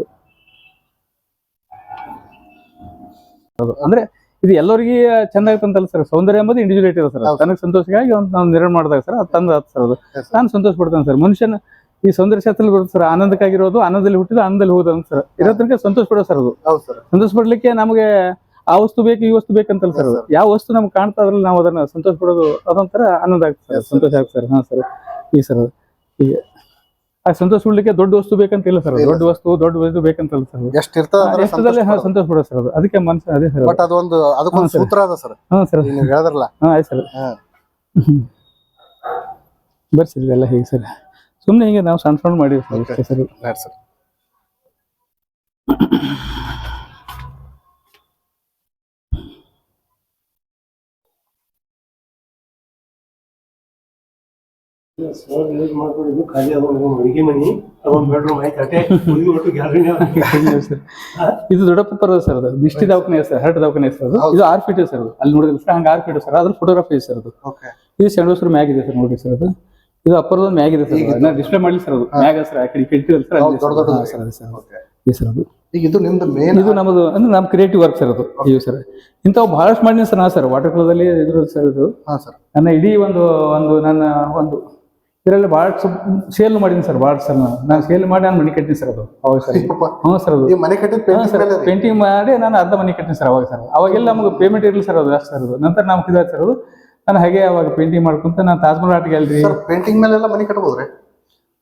A: ಅಂದ್ರೆ ಇದು ಎಲ್ಲರಿಗೆ ಚಂದ ಸರ್. ಸೌಂದರ್ಯ ಎಂಬುದು ಇಂಡಿವಿಜುವಲ್ ಇರೋ ಸರ್.
B: ನನಗೆ
A: ತನಗೆ ಸಂತೋಷಕ್ಕಾಗಿ ಒಂದು ನಾವು ನಿರ್ಮಾಣ ಮಾಡಿದಾಗ ಸರ್ ಅದು ತಂದ ಸರ್ ಅದು. ನಾನು ಸಂತೋಷ ಪಡ್ತೇನೆ ಸರ್. ಮನುಷ್ಯನ ಈ ಸೌಂದರ್ಯ ಶಾಸ್ತ್ರದಲ್ಲಿ ಬರುತ್ತೆ ಸರ್ ಆನಂದಕ್ಕಾಗಿರೋದು ಆನಂದದಲ್ಲಿ ಹುಟ್ಟಿದ ಆನಂದದಲ್ಲಿ ಹೋದ ಸರ್. ಇರೋ ತನಕ ಸಂತೋಷ ಪಡೋ ಸರ್ ಅದು. ಸಂತೋಷ ಪಡ್ಲಿಕ್ಕೆ ನಮಗೆ ಆ ವಸ್ತು ಬೇಕು ಈ ವಸ್ತು ಬೇಕಂತಲ್ಲ ಸರ್ ಯಾವ ವಸ್ತು ನಮ್ಗೆ ಕಾಣ್ತಾ ಅದ್ರಲ್ಲಿ ನಾವು ಅದನ್ನ ಸಂತೋಷ ಪಡೋದು ಅದೊಂಥರ ಆನಂದ ಆಗ್ತದೆ. ಸಂತೋಷ ಆಗ್ತದೆ ಸರ್. ಹಾಂ ಸರ್. ಈ ಸರ್. ಈಗ ಆ ಸಂತೋಷ ಪಡ್ಲಿಕ್ಕೆ ದೊಡ್ಡ ವಸ್ತು ಬೇಕಂತ ಇಲ್ಲ ಸರ್ ದೊಡ್ಡ ವಸ್ತು ದೊಡ್ಡ ವಸ್ತು ಬೇಕಂತಲ್ಲ ಸರ್.
B: ಎಷ್ಟು
A: ಎಷ್ಟದಲ್ಲಿ ಸಂತೋಷ ಪಡೋ ಸರ್ ಅದು. ಅದಕ್ಕೆ ಮನ್ಸು ಅದೇ ಸರ್
B: ಬಟ್ ಅದೊಂದು ಅದಕ್ಕೊಂದು. ಸೂತ್ರ ಅದ ಸರ್.
A: ಹಾ ಸರ್.
B: ಹೇಳಿದ್ರಲ್ಲ.
A: ಹಾಂ ಆಯ್ತು ಸರ್. ಬರ್ಸಿದ್ವಿ ಎಲ್ಲ ಹೇಗೆ ಸರ್. ಸುಮ್ಮನೆ ಹಿಂಗೆ ನಾವು ಸಣ್ಣ ಸಣ್ಣ ಮಾಡಿವಿ ಸರ್. ಹೆಸರು ಸರ್. ಇದು ದೊಡ್ಡಪ್ಪ ಪರ್ವತ ಸರ್ ಅದು. ದಿಷ್ಟಿ ದವಾಖಾನೆ ಸರ್ ಹರ್ಟ್ ದವಾಖಾನೆ ಸರ್ ಅದು. ಇದು ಆರ್ ಫೀಟ್ ಸರ್ ಅದು. ಅಲ್ಲಿ ನೋಡಿದ್ರೆ ಸರ್ ಹಂಗೆ ಆರ್ ಫೀಟ್ ಸರ್. ಅದ್ರ ಫೋಟೋಗ್ರಾಫಿ ಸರ್ ಅದು.
B: ಓಕೆ
A: ಇದು ಸೆಂಡೋಸ್ರ ಮ್ಯಾಗ್ ಇದೆ ಸರ್ ನೋಡಿ ಸರ್ ಅದು. ಇದು ಅಪ್ಪರದ ಮ್ಯಾಗ್ ಇದೆ ಸರ್. ಡಿಸ್ಪ್ಲೇ ಮಾಡಲಿ ಸರ್ ಅದು. ಮ್ಯಾಗ್ ಸರ್ ಆ ಕಡೆ ಸರ್ ಅಲ್ಲಿ
B: ದೊಡ್ಡ ದೊಡ್ಡದು
A: ಸರ್ ಅದೇ ಸರ್.
B: ಓಕೆ
A: ಈ ಸರ್ ಅದು.
B: ಈಗ ಇದು ನಿಮ್ದು ಮೇನ್
A: ಇದು ನಮ್ಮದು ಅಂದ್ರೆ ನಮ್ಮ ಕ್ರಿಯೇಟಿವ್ ವರ್ಕ್ ಸರ್ ಅದು. ಇವು ಸರ್. ಇಂಥವು ಬಹಳಷ್ಟು ಮಾಡಿನಿ ಸರ್ ನಾ ಸರ್. ವಾಟರ್ ಕಲರ್ದಲ್ಲಿ ಇದ್ರ ಸರ್ ಇದು.
B: ಹಾ ಸರ್.
A: ನನ್ನ ಇಡೀ ಒಂದು ಒಂದು ನನ್ನ ಒಂದು ಇದರಲ್ಲಿ ಭಾಳ ಸೇಲ್ ಮಾಡೀನಿ ಸರ್ ಭಾಳ ಸರ್ ನಾನು. ನಾನು ಸೇಲ್ ಮಾಡಿ ನಾನು ಮನೆ ಕಟ್ಟಿನಿ ಸರ್ ಅದು ಅವಾಗ ಸರ್. ಹ್ಞೂ ಸರ್ ಅದು.
B: ಮನೆ ಕಟ್ಟಿದ
A: ಸರ್. ಪೇಂಟಿಂಗ್ ಮಾಡಿ ನಾನು ಅರ್ಧ ಮನೆ ಕಟ್ಟಿನಿ ಸರ್ ಅವಾಗ ಸರ್. ಅವಾಗೆಲ್ಲ ನಮಗೆ ಪೇಮೆಂಟ್ ಇರಲಿ ಸರ್ ಅದು ಅಷ್ಟು ಸರ್ ಅದು. ನಂತರ ನಮ್ಗೆ ಇದಾಯ್ತು ಸರ್ ಅದು. ನಾನು ಹಾಗೆ ಅವಾಗ ಪೇಂಟಿಂಗ್ ಮಾಡ್ಕೊಂತ ನಾನು Taj Mahal art gallery
B: sir painting ಮೇಲೆಲ್ಲ ಮನೆ ಕಟ್ಬೋದ್ರಿ?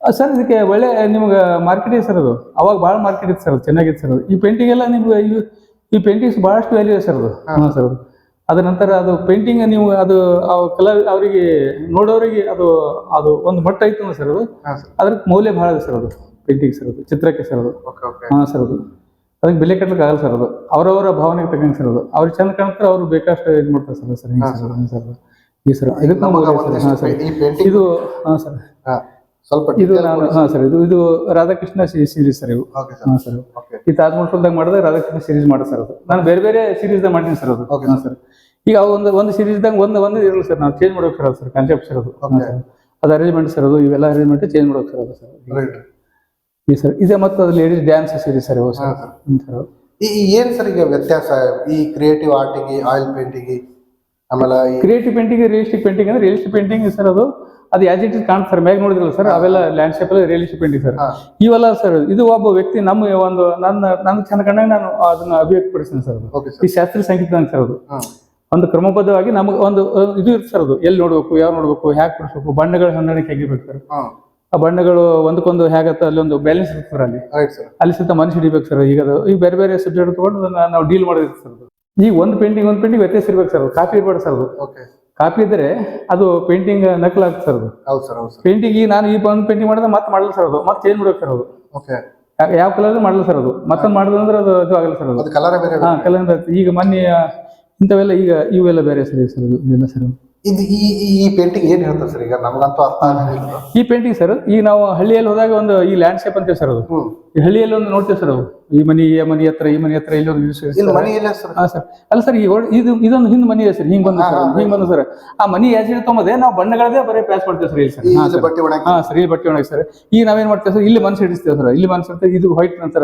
A: ಸರ್ ಇದಕ್ಕೆ ಒಳ್ಳೆ ನಿಮ್ಗೆ ಮಾರ್ಕೆಟ್ ಇದೆ ಸರ್ ಅದು. ಅವಾಗ ಭಾಳ ಮಾರ್ಕೆಟ್ ಇತ್ತು ಸರ್ ಚೆನ್ನಾಗಿತ್ತು ಸರ್ ಅದು. ಈ ಪೇಂಟಿಂಗ್ ಎಲ್ಲ ನಿಮ್ಗೆ ಈ ಈ ಪೇಂಟಿಂಗ್ಸ್ ಭಾಳಷ್ಟು ವ್ಯಾಲ್ಯೂ ಇದೆ ಸರ್ ಅದು. ಹಾಂ. ಸರ್ ಅದು ಅದ ನಂತರ ಅದು ಪೇಂಟಿಂಗ್ ನೀವು ಅದು ಆ ಕಲರ್ ಅವರಿಗೆ ನೋಡೋರಿಗೆ ಅದು ಅದು ಒಂದು ಮಟ್ಟ ಐತಲ್ಲ ಸರ್ ಅದು. ಅದ್ರ ಮೌಲ್ಯ ಭಾಳ ಇದೆ ಸರ್ ಅದು ಪೇಂಟಿಂಗ್ ಸರ್ ಅದು ಚಿತ್ರಕ್ಕೆ ಸರ್ ಅದು. ಹಾಂ ಸರ್ ಅದು. ಅದಕ್ಕೆ ಬೆಲೆ ಕಟ್ಟಲಿಕ್ಕೆ ಆಗಲ್ಲ ಸರ್ ಅದು. ಅವರವರ ಭಾವನೆಗೆ ತಗೊಂಡು ಸರ್ ಅದು. ಅವ್ರಿಗೆ ಚಂದ ಕಾಣ್ತಾರೆ ಅವ್ರು ಬೇಕಷ್ಟು ಇದು ಮಾಡ್ತಾರೆ ಸರ್ ಸರ್ ಸರ್ ಈ ಸರ್. ಇದಕ್ಕೆ ಹಾಂ ಸರ್. ಇದು ಹಾಂ ಸರ್.
B: ಹಾ ಸ್ವಲ್ಪ
A: ಇದು ನಾನು ಹಾಂ ಸರ್. ಇದು ಇದು ರಾಧಾಕೃಷ್ಣ ಸೀರೀಸ್ ಸರ್ ಇವು. ಹಾಂ ಸರ್. ಈ ತಾಜ್ ಮಹಲ್ದಾಗ ಮಾಡಿದ್ರೆ ರಾಧಾಕೃಷ್ಣ ಸೀರೀಸ್ ಮಾಡೋದು ಸರ್ ಅದು. ನಾನು ಬೇರೆ ಬೇರೆ ಸೀರೀಸ್ದಾಗ ಮಾಡ್ತೀನಿ ಸರ್ ಅದು. ಹಾಂ ಸರ್. ಈಗ ಅವು ಒಂದು ಒಂದು ಸೀರೀಸ್ದಾಗ ಒಂದು ಒಂದು ಇರಲ್ಲ ಸರ್. ನಾವು ಚೇಂಜ್ ಮಾಡೋಕೆ ಸರ್ ಸರ್ ಕಾನ್ಸೆಪ್ಟ್ ಸರ್ ಅದು. ಅದು ಅರೇಂಜ್ಮೆಂಟ್ ಸರ್ ಅದು. ಇವೆಲ್ಲ ಅರೇಂಜ್ಮೆಂಟ್ ಚೇಂಜ್ ಮಾಡೋಕೆ ಸರ್ ಅದು ಸರ್. ಈ ಸರ್ ಇದೆ ಮತ್ತು ಅದು ಲೇಡೀಸ್ ಡ್ಯಾನ್ಸ್ ಸೀರೀಸ್ ಸರ್ ಇವು ಸರ್.
B: ಈ ಏನ್ ಸರ್ ಈಗ ವ್ಯತ್ಯಾಸ? ಈ ಕ್ರಿಯೇಟಿವ್ ಆರ್ಟಿಗೆ ಆಯಿಲ್ ಪೇಂಟಿಗೆ ಆಮೇಲೆ
A: ಕ್ರಿಯೇಟಿವ್ ಪೇಂಟಿಂಗ್ ರಿಯಲಿಸ್ಟಿಕ್ ಪೇಂಟಿಂಗ್ ಅಂದ್ರೆ ರಿಯಲಿಸ್ಟಿಕ್ ಪೇಂಟಿಂಗ್ ಸರ್ ಅದು. ಅದು ಆಸ್ ಇಟ್ ಇಸ್ ಕಾಣ್ತಾರೆ ಸರ್ ಮ್ಯಾಗ ನೋಡಿದ್ರಲ್ಲ ಸರ್ ಅವೆಲ್ಲ ಲ್ಯಾಂಡ್ಸ್ಕೇಪ್ ಅಲ್ಲಿ ರಿಯಲಿಸ್ಟಿಕ್ ಪೇಂಟಿಂಗ್ ಸರ್. ಇವೆಲ್ಲ ಸರ್ ಇದು ಒಬ್ಬ ವ್ಯಕ್ತಿ ನಮ್ಮ ಒಂದು ನನ್ನ ನನ್ನ ಚೆಂದ ಕಂಡಾಗ ನಾನು ಅದನ್ನ ಅಭಿವ್ಯಕ್ತಪಡಿಸ್ತೀನಿ ಸರ್ ಅದು. ಈ ಶಾಸ್ತ್ರೀಯ ಸಂಗೀತ ಸರ್ ಅದು. ಒಂದು ಕ್ರಮಬದ್ಧವಾಗಿ ನಮಗೆ ಒಂದು ಇದು ಇರುತ್ತೆ ಸರ್ ಅದು. ಎಲ್ಲಿ ನೋಡ್ಬೇಕು ಯಾವ ನೋಡ್ಬೇಕು ಹ್ಯಾಕ್ ಕೊಡಿಸ್ಬೇಕು ಬಣ್ಣಗಳ ಹೊಂದಾಣಿಕೆ ಹೇಗಿರ್ಬೇಕು ಸರ್ ಆ ಬಣ್ಣಗಳು ಒಂದಕ್ಕೊಂದು ಹೇಗತ್ತ ಅಲ್ಲಿ ಒಂದು ಬ್ಯಾಲೆನ್ಸ್ ಇರುತ್ತೆ ಸರ್ ಅಲ್ಲಿ. ಅಲ್ಲಿ ಸುತ್ತ ಮನುಷ್ಯ ಹಿಡಿಬೇಕು ಸರ್ ಈಗ ಅದು ಈಗ ಬೇರೆ ಬೇರೆ ಸಬ್ಜೆಕ್ಟ್ ತಗೊಂಡು ನಾವು ಡೀಲ್ ಮಾಡೋದಿತ್ತು ಸರ್ ಅದು. ಈಗ ಒಂದು ಪೇಂಟಿಂಗ್ ಒಂದು ಪೇಂಟಿಂಗ್ ವ್ಯತ್ಯಾಸ ಇರ್ಬೇಕು ಸರ್ ಕಾಪಿ ಇರ್ಬಾರ್ದು ಸರ್ ಅದು.
B: ಓಕೆ
A: ಕಾಪಿ ಇದ್ರೆ ಅದು ಪೇಂಟಿಂಗ್ ನಕಲಾಗ್ತದೆ ಸರ್ ಅದು.
B: ಹೌದು ಸರ್ ಹೌದು ಸರ್
A: ಪೇಂಟಿಂಗ್ ಈಗ ನಾನು ಈ ಒಂದು ಪೇಂಟಿಂಗ್ ಮಾಡಿದ್ರೆ ಮತ್ತೆ ಮಾಡಲ್ಲ ಸರ್ ಅದು. ಮತ್ತೆ ಚೇಂಜ್ ಮಾಡ್ಬೇಕು ಸರ್ ಅದು.
B: ಓಕೆ
A: ಯಾವ ಕಲರ್ ಮಾಡಲ್ಲ ಸರ್ ಅದು. ಮತ್ತೊಂದು ಮಾಡಿದ್ರೆ ಅಂದ್ರೆ ಅದು ಇದು ಆಗಲ್ಲ ಸರ್ ಅದು.
B: ಅದು ಕಲರ್ ಬೇರೆ
A: ಹಾಂ ಕಲರ್ ಈಗ ಮೊನ್ನೆ ಇಂಥವೆಲ್ಲ ಈಗ ಇವೆಲ್ಲ ಬೇರೆ ಸರಿ ಸರ್ ಅದು. ಇವೆಲ್ಲ ಸರ್
B: ಇದು ಈ ಪೇಂಟಿಂಗ್ ಏನ್ ಹೇಳ್ತದೆ ಸರ್ ಈಗ? ನಮಗಂತೂ ಅರ್ಥ ಆಗಲಿಲ್ಲ
A: ಈ ಪೇಂಟಿಂಗ್ ಸರ್ ಈ ನಾವು ಹಳ್ಳಿಯಲ್ಲಿ ಹೋದಾಗ ಒಂದು ಈ ಲ್ಯಾಂಡ್ಸ್ಕೇಪ್ ಅಂತೀವಿ ಸರ್ ಅದು. ಈ ಹಳ್ಳಿಯಲ್ಲಿ ಒಂದು ನೋಡ್ತೇವೆ ಸರ್ ಅದು. ಈ ಮನಿ ಈ ಮನಿ ಹತ್ರ ಈ ಮನಿ ಹತ್ರ ಇಲ್ಲೊಂದು ಮನಿ.
B: ಇಲ್ಲಿ ಮನೆ ಇಲ್ಲ ಸರ್
A: ಹಾ ಸರ್ ಅಲ್ಲ ಸರ್ ಈ ಇದು ಇದೊಂದು ಹಿಂದ್ ಮನಿ ಇದೆ ಸರ್ ಹಿಂಗ್ ಬಂದು ಸರ್ ಹಿಂಗ್ ಬಂದು ಸರ್ ಆ ಮನಿ ಹೆಸರು ತೊಗೊಂಬದೆ ನಾವು ಬಣ್ಣಗಳದೇ ಬರೀ ಪ್ಯಾಸ್ ಮಾಡ್ತೀವಿ ಸರ್ ಇಲ್ಲಿ ಸರ್
B: ಈ
A: ಹಾ ಸರ್
B: ಬಟ್ಟೆ ಒಣಗಿ.
A: ಹಾ ಸರ್ ಇಲ್ಲಿ ಬಟ್ಟೆ ಒಣಗಿ ಸರ್ ಈಗ ನಾವೇನ್ ಮಾಡ್ತೇವೆ ಸರ್ ಇಲ್ಲಿ ಮನ್ಸು ಹಿಡಿಸ್ತೇವೆ ಸರ್ ಇಲ್ಲಿ ಮನ್ಸು ಅಂತ ಇದು ವೈಟ್ ನಂತರ.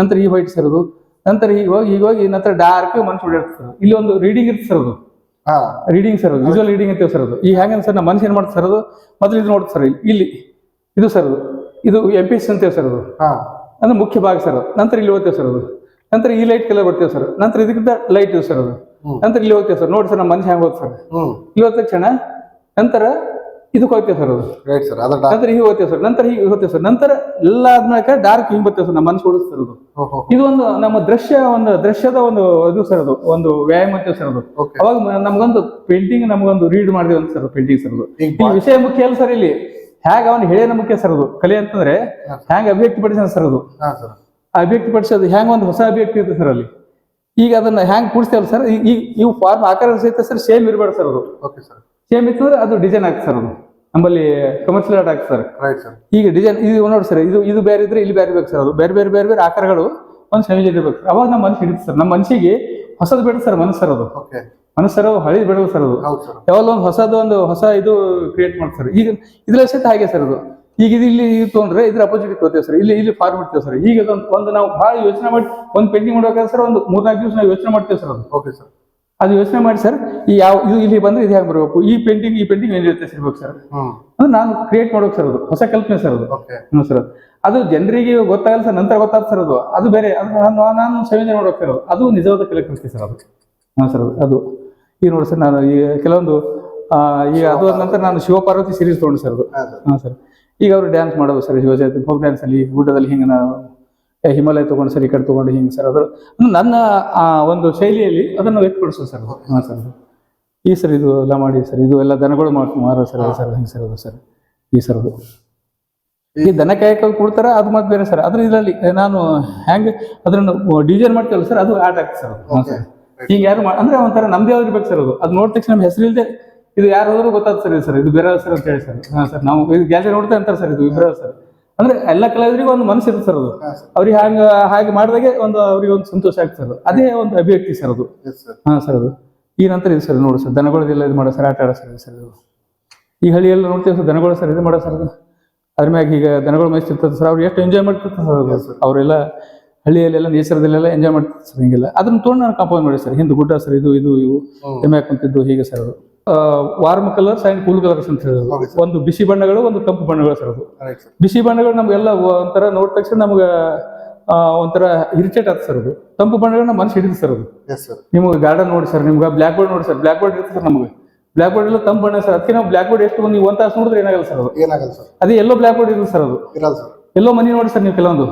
A: ನಂತರ ಈ ವೈಟ್ ಸರ್ ಅದು. ನಂತರ ಈಗ ಹೋಗಿ ಈಗ ಹೋಗಿ ನಂತರ ಡಾರ್ಕ್ ಮನ್ಸು ಹೊಡಿರುತ್ತೆ ಸರ್ ಇಲ್ಲಿ ಒಂದು ರೀಡಿಂಗ್ ಇರ್ತದೆ ಸರ್ ಅದು. ರೀಡಿಂಗ್ ಸರ್ ಅದು ವಿಜುವಲ್ ರೀಡಿಂಗ್ ಅಂತೀವಿ ಸರ್ ಅದು. ಈ ಹ್ಯಾಂಗನ್ ಸರ್ ನಮ್ಮ ಮನಸ್ಸು ಏನ್ ಮಾಡುತ್ತೆ ಸರ್ ಅದು? ಮೊದಲು ಇದು ನೋಡುತ್ತೆ ಸರ್ ಇಲ್ಲಿ ಇದು ಸರ್ ಅದು. ಇದು ಎಂ ಪಿ ಸಿ ಅಂತೀವಿ ಸರ್ ಅದು.
B: ಹಾ.
A: ಅಂದ್ರೆ ಮುಖ್ಯ ಭಾಗ ಸರ್ ಅದು. ನಂತರ ಇಲ್ಲಿ ಹೋಗ್ತೇವೆ ಸರ್ ಅದು. ನಂತರ ಈ ಲೈಟ್ ಕಲರ್ ಬರ್ತೇವೆ ಸರ್ ನಂತರ ಇದಕ್ಕಿಂತ ಲೈಟ್ ಇದೆ ಸರ್ ಅದು. ನಂತರ ಇಲ್ಲಿ ಹೋಗ್ತೇವೆ ಸರ್ ನೋಡಿ ಸರ್ ನಮ್ಮ ಮನಸ್ಸು ಹೆಂಗೆ ಹೋಗುತ್ತೆ ಸರ್ ಇಲ್ಲಿ ಹೋದ ತಕ್ಷಣ ನಂತರ ಇದಕ್ಕೆ ಹೋಗ್ತೇವೆ ಸರ್ ಅದು.
B: ರೈಟ್ ಸರ್ ಅದ
A: ನಂತರ ಹೀಗೆ ಹೋಗ್ತೇವೆ ಸರ್ ನಂತರ ಹೀಗೆ ಹೋಗ್ತೇವೆ ಸರ್ ನಂತರ ಎಲ್ಲ ಆದ್ಮೇಲೆ ಡಾರ್ಕ್ ಹಿಂಗೆ ಬರ್ತೇವೆ ಸರ್ ನಮ್ಮ ಮನಸ್ಸು ಓಡಿಸ್ತಾರೆ ಸರ್ ಅದು. ಇದು ಒಂದು ನಮ್ಮ ದೃಶ್ಯ ಒಂದು ದೃಶ್ಯದ ಒಂದು ಇದು ಸರ್ ಅದು ಒಂದು ವ್ಯಾಯಾಮ ಅಂತೇವೆ ಸರ್ ಅದು. ಅವಾಗ ನಮ್ಗೊಂದು ಪೇಂಟಿಂಗ್ ನಮಗೊಂದು ರೀಡ್ ಮಾಡಿದೆ ಒಂದು ಸರ್ ಪೇಂಟಿಂಗ್ ಸರ್ ಅದು. ಈ ವಿಷಯ ಮುಖ್ಯ ಅಲ್ಲ ಸರ್ ಇಲ್ಲಿ. ಹೇಗೆ ಅವನು ಹೇಳೇನ ಮುಖ್ಯ ಸರ್ ಅದು. ಕಲೆ ಅಂತಂದ್ರೆ ಹ್ಯಾಂಗ ಅಭಿವ್ಯಕ್ತಿಪಡಿಸ ಸರ್ ಅದು. ಅಭಿವ್ಯಕ್ತಿಪಡಿಸೋದು ಹ್ಯಾಂಗ ಒಂದು ಹೊಸ ಅಭಿವ್ಯಕ್ತಿ ಇರ್ತದೆ ಸರ್ ಅಲ್ಲಿ. ಈಗ ಅದನ್ನ ಹ್ಯಾಂಗ್ ಕೂಡಿಸ್ತೇವಲ್ಲ ಸರ್ ಈ ಇವು ಫಾರ್ಮ್ ಆಕಾರ ಸಹಿತ ಸರ್ ಸೇಮ್ ಇರಬಾರ್ದು ಸರ್ ಅದು.
B: ಓಕೆ ಸರ್
A: ಸೇಮ್ ಇತ್ತಂದ್ರೆ ಅದು ಡಿಸೈನ್ ಆಗ್ತದೆ ಸರ್ ಅದು ನಮ್ಮಲ್ಲಿ ಕಮರ್ಷಿಯಲ್ ಆರ್ಟ್ ಆಗ್ತದೆ ಸರ್.
B: ರೈಟ್ ಸರ್
A: ಈಗ ಡಿಸೈನ್ ಇದು ನೋಡಿ ಸರ್ ಇದು ಇದು ಬೇರೆ ಇದ್ರೆ ಇಲ್ಲಿ ಬೇರೆ ಬೇಕು ಸರ್ ಅದು. ಬೇರೆ ಬೇರೆ ಬೇರೆ ಬೇರೆ ಆಕಾರಗಳು ಒಂದು ಸಂಯೋಜನೆ ಇರಬೇಕು ಅವಾಗ ನಮ್ಮ ಮನಸ್ಸು ಹಿಡಿತು ಸರ್. ನಮ್ಮ ಮನಸ್ಸಿಗೆ ಹೊಸದು ಬೇಡ ಸರ್ ಮನಸ್ಸು ಸರ್ ಅದು.
B: ಓಕೆ
A: ಹಳಿ ಬೇಡಲ್ಲ ಸರ್ ಅದು. ಯಾವಾಗಲೂ ಒಂದು ಹೊಸದು ಒಂದು ಹೊಸ ಇದು ಕ್ರಿಯೇಟ್ ಮಾಡ್ತಾರೆ ಈಗ ಇದ್ರ ಸಹಿತ ಹಾಗೆ ಸರ್ ಅದು. ಈಗ ಇದು ಇಲ್ಲಿ ಇದು ತೊಗೊಂಡ್ರೆ ಇದ್ರ ಅಪೋಸಿಟ್ ತಗೋತೇವೆ ಸರ್. ಇಲ್ಲಿ ಇಲ್ಲಿ ಫಾರ್ ಮಾಡ್ತೇವೆ ಸರ್. ಈಗ ಒಂದು ನಾವು ಭಾಳ ಯೋಚನೆ ಮಾಡಿ ಒಂದು ಪೇಂಟಿಂಗ್ ಮಾಡ್ಬೇಕಾದ್ರೆ ಸರ್ ಒಂದು ಮೂರ್ನಾಲ್ಕು ದಿವಸ ನಾವು ಯೋಚನೆ ಮಾಡ್ತೇವೆ ಸರ್ ಅದು.
B: ಓಕೆ ಸರ್
A: ಅದು ಯೋಚನೆ ಮಾಡಿ ಸರ್ ಈ ಯಾವ ಇದು ಇಲ್ಲಿ ಬಂದ್ರೆ ಇದು ಹೇಗೆ ಬರಬೇಕು? ಈ ಪೇಂಟಿಂಗ್ ಈ ಪೇಂಟಿಂಗ್ ಏನು ಇರುತ್ತೆ ಇರ್ಬೇಕು ಸರ್? ಅದು ನಾನು ಕ್ರಿಯೇಟ್ ಮಾಡೋಕೆ ಸರ್ ಅದು ಹೊಸ ಕಲ್ಪನೆ ಸರ್ ಅದು.
B: ಓಕೆ
A: ಹ್ಞೂ ಸರ್. ಅದು ಜನರಿಗೆ ಗೊತ್ತಾಗಲ್ಲ ಸರ್ ನಂತರ ಗೊತ್ತಾದ ಸರ್ ಅದು. ಅದು ಬೇರೆ ಅದು ನಾನು ನಾನು ಸಂಯೋಜನೆ ಮಾಡೋಕೆ ಸರ್ ಅದು. ನಿಜವಾದ ಕಲೆ ಕಲಿಸ್ತೀವಿ ಸರ್ ಅದು. ಹಾಂ ಸರ್ ಅದು ಈಗ ನೋಡಿ ಸರ್ ನಾನು ಈ ಕೆಲವೊಂದು ಈಗ ಅದು ನಂತರ ನಾನು ಶಿವಪಾರ್ವತಿ ಸೀರೀಸ್ ತೊಗೊಂಡು ಸರ್ ಅದು.
B: ಹಾ ಸರ್.
A: ಈಗ ಅವರು ಡ್ಯಾನ್ಸ್ ಮಾಡೋದು ಸರ್ ಶಿವಜಯ ಫೋಕ್ ಡ್ಯಾನ್ಸಲ್ಲಿ ಊಟದಲ್ಲಿ ಹಿಂಗೆ ನಾವು ಹಿಮಾಲಯ ತಗೊಂಡು ಸರ್ ಈ ಕಡೆ ತಗೊಂಡು ಹಿಂಗೆ ಸರ್ ಅದು ನನ್ನ ಆ ಒಂದು ಶೈಲಿಯಲ್ಲಿ ಅದನ್ನು ವ್ಯಕ್ತಪಡಿಸೋದು ಸರ್. ಹಾಂ ಸರ್. ಈ ಸರ್ ಇದು ಎಲ್ಲ ಮಾಡಿ ಸರ್ ಇದು ಎಲ್ಲ ದನಗಳು ಮಾರೋ ಸರ್ ಸರ್ ಹಿಂಗೆ ಸರ್ ಅದು ಸರ್. ಈ ಸರ್ ಅದು. ಈ ದನ ಕಾಯಕ ಕೊಡ್ತಾರೆ ಅದು ಮತ್ತೆ ಬೇರೆ ಸರ್. ಅದ್ರ ಇದರಲ್ಲಿ ನಾನು ಹೆಂಗೆ ಅದನ್ನು ಡಿಸೈನ್ ಮಾಡ್ತೇವಲ್ಲ ಸರ್ ಅದು ಆಟ ಆಗ್ತದೆ ಸರ್ ಹಾಂ ಸರ್. ಈಗ ಯಾರು ಅಂದ್ರೆ ಒಂಥರ ನಮ್ದೇ ಇರ್ಬೇಕು ಸರ್ ಅದು. ಅದು ನೋಡಿದ ತಕ್ಷಣ ನಮ್ಮ ಹೆಸರಿಲ್ದೆ ಇದು ಯಾರು ಹೋದ್ರೂ ಗೊತ್ತಾಗ್ತದೆ ಸರ್ ಇದು ಸರ್ ಇದು ಬೇರೆ ಸರ್ ಅಂತ ಹೇಳಿ ಸರ್. ಹಾ ಸರ್ ನಾವು ಇದು ಗ್ಯಾಲರಿ ನೋಡ್ತಾ ಅಂತಾರೆ ಸರ್ ಇದು ಇಬ್ಬರ ಸರ್. ಅಂದ್ರೆ ಎಲ್ಲ ಕಲಾವಿದರಿಗೂ ಒಂದು ಮನಸ್ಸು ಇರುತ್ತೆ ಸರ್ ಅದು. ಅವ್ರಿಗೆ ಹಂಗ ಹಾಗೆ ಮಾಡಿದಾಗೆ ಒಂದು ಅವ್ರಿಗೆ ಒಂದು ಸಂತೋಷ ಆಗ್ತದೆ ಸರ್ ಅದೇ. ಒಂದು ಅಭಿವ್ಯಕ್ತಿ ಸರ್ ಅದು. ಹಾ ಸರ್ ಅದು. ಈ ನಂತರ ಇದು ಸರ್ ನೋಡಿ ಸರ್ ದನಗಳದೆಲ್ಲ ಇದು ಮಾಡೋ ಸರ್ ಆಟ ಆಡೋ ಸರ್ ಸರ್ ಇದು ಈ ಹಳ್ಳಿಯೆಲ್ಲ ನೋಡ್ತೀವಿ ಸರ್ ದನಗಳು ಸರ್ ಇದು ಮಾಡೋ ಸರ್ ಅದು. ಅದ್ರ ಮ್ಯಾಗ ಈಗ ದನಗಳು ಮೇಯಿಸ್ತಿರ್ತದೆ ಸರ್ ಅವ್ರು ಎಷ್ಟು ಎಂಜಾಯ್ ಮಾಡ್ತಿರ್ತಾರೆ ಸರ್ ಅವರೆಲ್ಲ ಹಳ್ಳಿಯಲ್ಲೆಲ್ಲ ನೇಚರದಲ್ಲೆಲ್ಲ ಎಂಜಾಯ್ ಮಾಡ್ತಿರ್ತಾರೆ ಸರ್ ಹಿಂಗೆಲ್ಲ. ಅದನ್ನ ತೊಗೊಂಡು ನಾನು ಕಾಂಪೌಂಡ್ ಮಾಡಿ ಸರ್. ಹಿಂದೆ ಗುಡ್ಡ ಸರ್ ಇದು ಇದು ಇವು. ಎಮ್ಮೆ ಕುಂತಿದ್ದು ಹೀಗೆ ಸರ್ ಅದು. Warm colours and cool colours ಅಂತ ಹೇಳೋದು ಒಂದು ಬಿಸಿ ಬಣ್ಣಗಳು ಒಂದು ತಂಪು ಬಣ್ಣಗಳು ಸರ್ ಅದು. ಬಿಸಿ ಬಣ್ಣಗಳು ನಮಗೆಲ್ಲ ಒಂಥರ ನೋಡಿದ ತಕ್ಷಣ ನಮ್ಗೆ ಒಂಥರ ಇರಿಟೇಟ್ ಆಗ್ತದೆ ಸರ್ ಅದು. ತಂಪು ಬಣ್ಣಗಳನ್ನ ಮನಸ್ಸು ಹಿಡಿದು ಸರ್ ಅದು. ನಿಮ್ಗೆ ಗಾರ್ಡನ್ ನೋಡಿ ಸರ್ ನಿಮ್ಗೆ ಬ್ಲ್ಯಾಕ್ ಬೋರ್ಡ್ ನೋಡಿ ಸರ್ ಬ್ಲ್ಯಾಕ್ ಬೋರ್ಡ್ ಇರ್ತದೆ ಸರ್ ನಮಗೆ. ಬ್ಲ್ಯಾಕ್ ಬೋರ್ಡ್ ಎಲ್ಲ ತಂಪು ಬಣ್ಣ ಸರ್ ಅದಕ್ಕೆ ನಾವು ಬ್ಲ್ಯಾಕ್ ಬೋರ್ಡ್ ಎಷ್ಟು ನೀವು ಒಂದು ತಾಸು ನೋಡಿದ್ರೆ ಏನಾಗಲ್ಲ ಸರ್ ಅದು.
B: ಏನಾಗಲ್ಲ ಸರ್
A: ಅದೇ ಎಲ್ಲೋ ಬ್ಲ್ಯಾಕ್ ಬೋರ್ಡ್ ಇರುತ್ತೆ ಸರ್ ಅದು.
B: ಇರಲ್ಲ ಸರ್
A: ಎಲ್ಲೋ ಮನಿ ನೋಡಿ ಸರ್ ನೀವು ಕೆಲವೊಂದು.